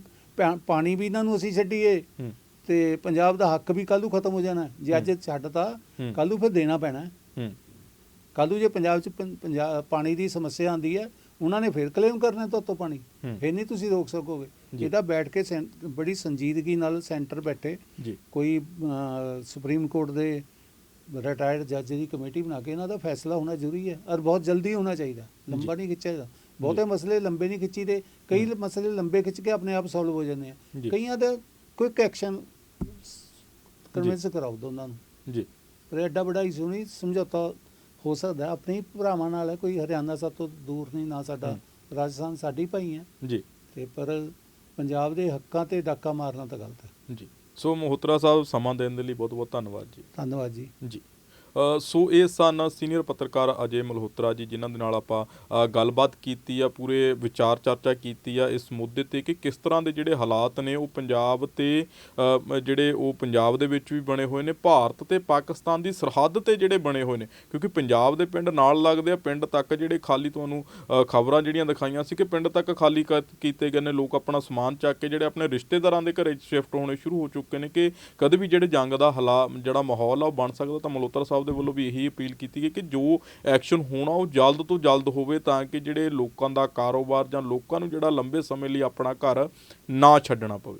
ਪਾਣੀ ਵੀ ਇਹਨਾਂ ਨੂੰ ਅਸੀਂ ਛੱਡੀਏ ਤੇ ਪੰਜਾਬ ਦਾ ਹੱਕ ਵੀ ਕੱਲ੍ਹ ਨੂੰ ਖਤਮ ਹੋ ਜਾਣਾ। ਜੇ ਅੱਜ। ਛੱਡਤਾ ਹੂੰ। ਕੱਲ੍ਹ ਨੂੰ ਫਿਰ ਦੇਣਾ ਪੈਣਾ ਕੱਲ੍ਹ ਨੂੰ ਜੇ ਪੰਜਾਬ 'ਚ ਪੰਜਾਬ ਪਾਣੀ ਦੀ ਸਮੱਸਿਆ ਆਉਂਦੀ ਹੈ ਉਹਨਾਂ ਨੇ ਫਿਰ ਕਲੇਮ ਕਰਨਾ ਤੁਹਾਤੋਂ ਪਾਣੀ ਹੂੰ। ਫਿਰ ਨਹੀਂ ਤੁਸੀਂ ਰੋਕ ਸਕੋਗੇ। ਇਹਦਾ ਬੈਠ ਕੇ ਬੜੀ ਸੰਜੀਦਗੀ ਨਾਲ ਸੈਂਟਰ ਬੈਠੇ ਕੋਈ ਸੁਪਰੀਮ ਕੋਰਟ ਦੇ ਰਿਟਾਇਰਡ ਜੱਜ ਦੀ ਕਮੇਟੀ ਬਣਾ ਕੇ ਇਹਨਾਂ ਦਾ ਫੈਸਲਾ ਹੋਣਾ ਜ਼ਰੂਰੀ ਹੈ ਔਰ ਬਹੁਤ ਜਲਦੀ ਹੋਣਾ ਚਾਹੀਦਾ ਲੰਬਾ ਨਹੀਂ ਖਿੱਚਿਆ ਬਹੁਤੇ ਮਸਲੇ ਲੰਬੇ ਨਹੀਂ ਖਿੱਚੀਦੇ ਕਈ। ਮਸਲੇ ਲੰਬੇ ਖਿੱਚ ਕੇ ਆਪਣੇ ਆਪ ਸੋਲਵ ਹੋ ਜਾਂਦੇ ਆ। ਕਈਆਂ ਦਾ ਕੁਇਕ ਐਕਸ਼ਨ ਕਨਵਿੰਸ ਕਰਾਓ ਦੋਨਾਂ ਨੂੰ। ਜੀ। ਪਰ ਐਡਾ ਵੱਡਾ ਇਸ਼ੂ ਨਹੀਂ ਸਮਝੌਤਾ ਹੋ ਸਕਦਾ। ਆਪਣੇ ਭਰਾਵਾਂ ਨਾਲ ਕੋਈ ਹਰਿਆਣਾ ਸਭ ਤੋਂ ਦੂਰ ਨਹੀਂ ਨਾ ਸਾਡਾ ਰਾਜਸਥਾਨ ਸਾਡੀ ਭਾਈ ਹੈ। ਜੀ। ਤੇ ਪਰ ਪੰਜਾਬ ਦੇ ਹੱਕਾਂ ਤੇ ਡਾਕਾ ਮਾਰਨਾ ਤਾਂ ਗਲਤ ਹੈ। ਜੀ। ਸੋ ਮੋਹਤਰਾ ਸਾਹਿਬ ਸਮਾਂ ਦੇਣ ਦੇ ਲਈ ਬਹੁਤ ਬਹੁਤ ਧੰਨਵਾਦ ਜੀ। ਧੰਨਵਾਦ ਜੀ। ਜੀ। ਸੋ ਇਹ ਸਨ ਸੀਨੀਅਰ ਪੱਤਰਕਾਰ ਅਜੇ ਮਲਹੋਤਰਾ ਜੀ, ਜਿਨ੍ਹਾਂ ਦੇ ਨਾਲ ਆਪਾਂ ਗੱਲਬਾਤ ਕੀਤੀ ਆ, ਪੂਰੇ ਵਿਚਾਰ ਚਰਚਾ ਕੀਤੀ ਆ ਇਸ ਮੁੱਦੇ ਤੇ ਕਿ ਕਿਸ ਤਰ੍ਹਾਂ ਦੇ ਜਿਹੜੇ ਹਾਲਾਤ ਨੇ ਉਹ ਪੰਜਾਬ ਤੇ ਜਿਹੜੇ ਉਹ ਪੰਜਾਬ ਦੇ ਵਿੱਚ ਵੀ ਬਣੇ ਹੋਏ ਨੇ, ਭਾਰਤ ਤੇ ਪਾਕਿਸਤਾਨ ਦੀ ਸਰਹੱਦ ਤੇ ਜਿਹੜੇ ਬਣੇ ਹੋਏ ਨੇ, ਕਿਉਂਕਿ ਪੰਜਾਬ ਦੇ ਪਿੰਡ ਨਾਲ ਲੱਗਦੇ ਆ, ਪਿੰਡ ਤੱਕ ਜਿਹੜੇ ਖਾਲੀ ਤੁਹਾਨੂੰ ਖਬਰਾਂ ਜਿਹੜੀਆਂ ਦਿਖਾਈਆਂ ਸੀ ਕਿ ਪਿੰਡ ਤੱਕ ਖਾਲੀ ਕਰ- ਕੀਤੇ ਗਏ ਨੇ, ਲੋਕ ਆਪਣਾ ਸਮਾਨ ਚੱਕ ਕੇ ਜਿਹੜੇ ਆਪਣੇ ਰਿਸ਼ਤੇਦਾਰਾਂ ਦੇ ਘਰੇ ਸ਼ਿਫਟ ਹੋਣੇ ਸ਼ੁਰੂ ਹੋ ਚੁੱਕੇ ਨੇ ਕਿ ਕਦੇ ਵੀ ਜਿਹੜੇ ਜੰਗ ਦਾ ਹਾਲਾ, ਜਿਹੜਾ ਮਾਹੌਲ ਆ ਉਹ ਬਣ ਸਕਦਾ ਤਾਂ ਮਲੋਤਰਾ ਸਾਹਿਬ ਦੇ ਵੱਲੋਂ ਵੀ ਇਹੀ ਅਪੀਲ ਕੀਤੀ ਗਈ ਕਿ ਜੋ ਐਕਸ਼ਨ ਹੋਣਾ ਉਹ ਜਲਦ ਤੋਂ ਜਲਦ ਹੋਵੇ ਤਾਂ ਕਿ ਜਿਹੜੇ ਲੋਕਾਂ ਦਾ ਕਾਰੋਬਾਰ ਜਾਂ ਲੋਕਾਂ ਨੂੰ ਜਿਹੜਾ ਲੰਬੇ ਸਮੇਂ ਲਈ ਆਪਣਾ ਘਰ ਨਾ ਛੱਡਣਾ ਪਵੇ।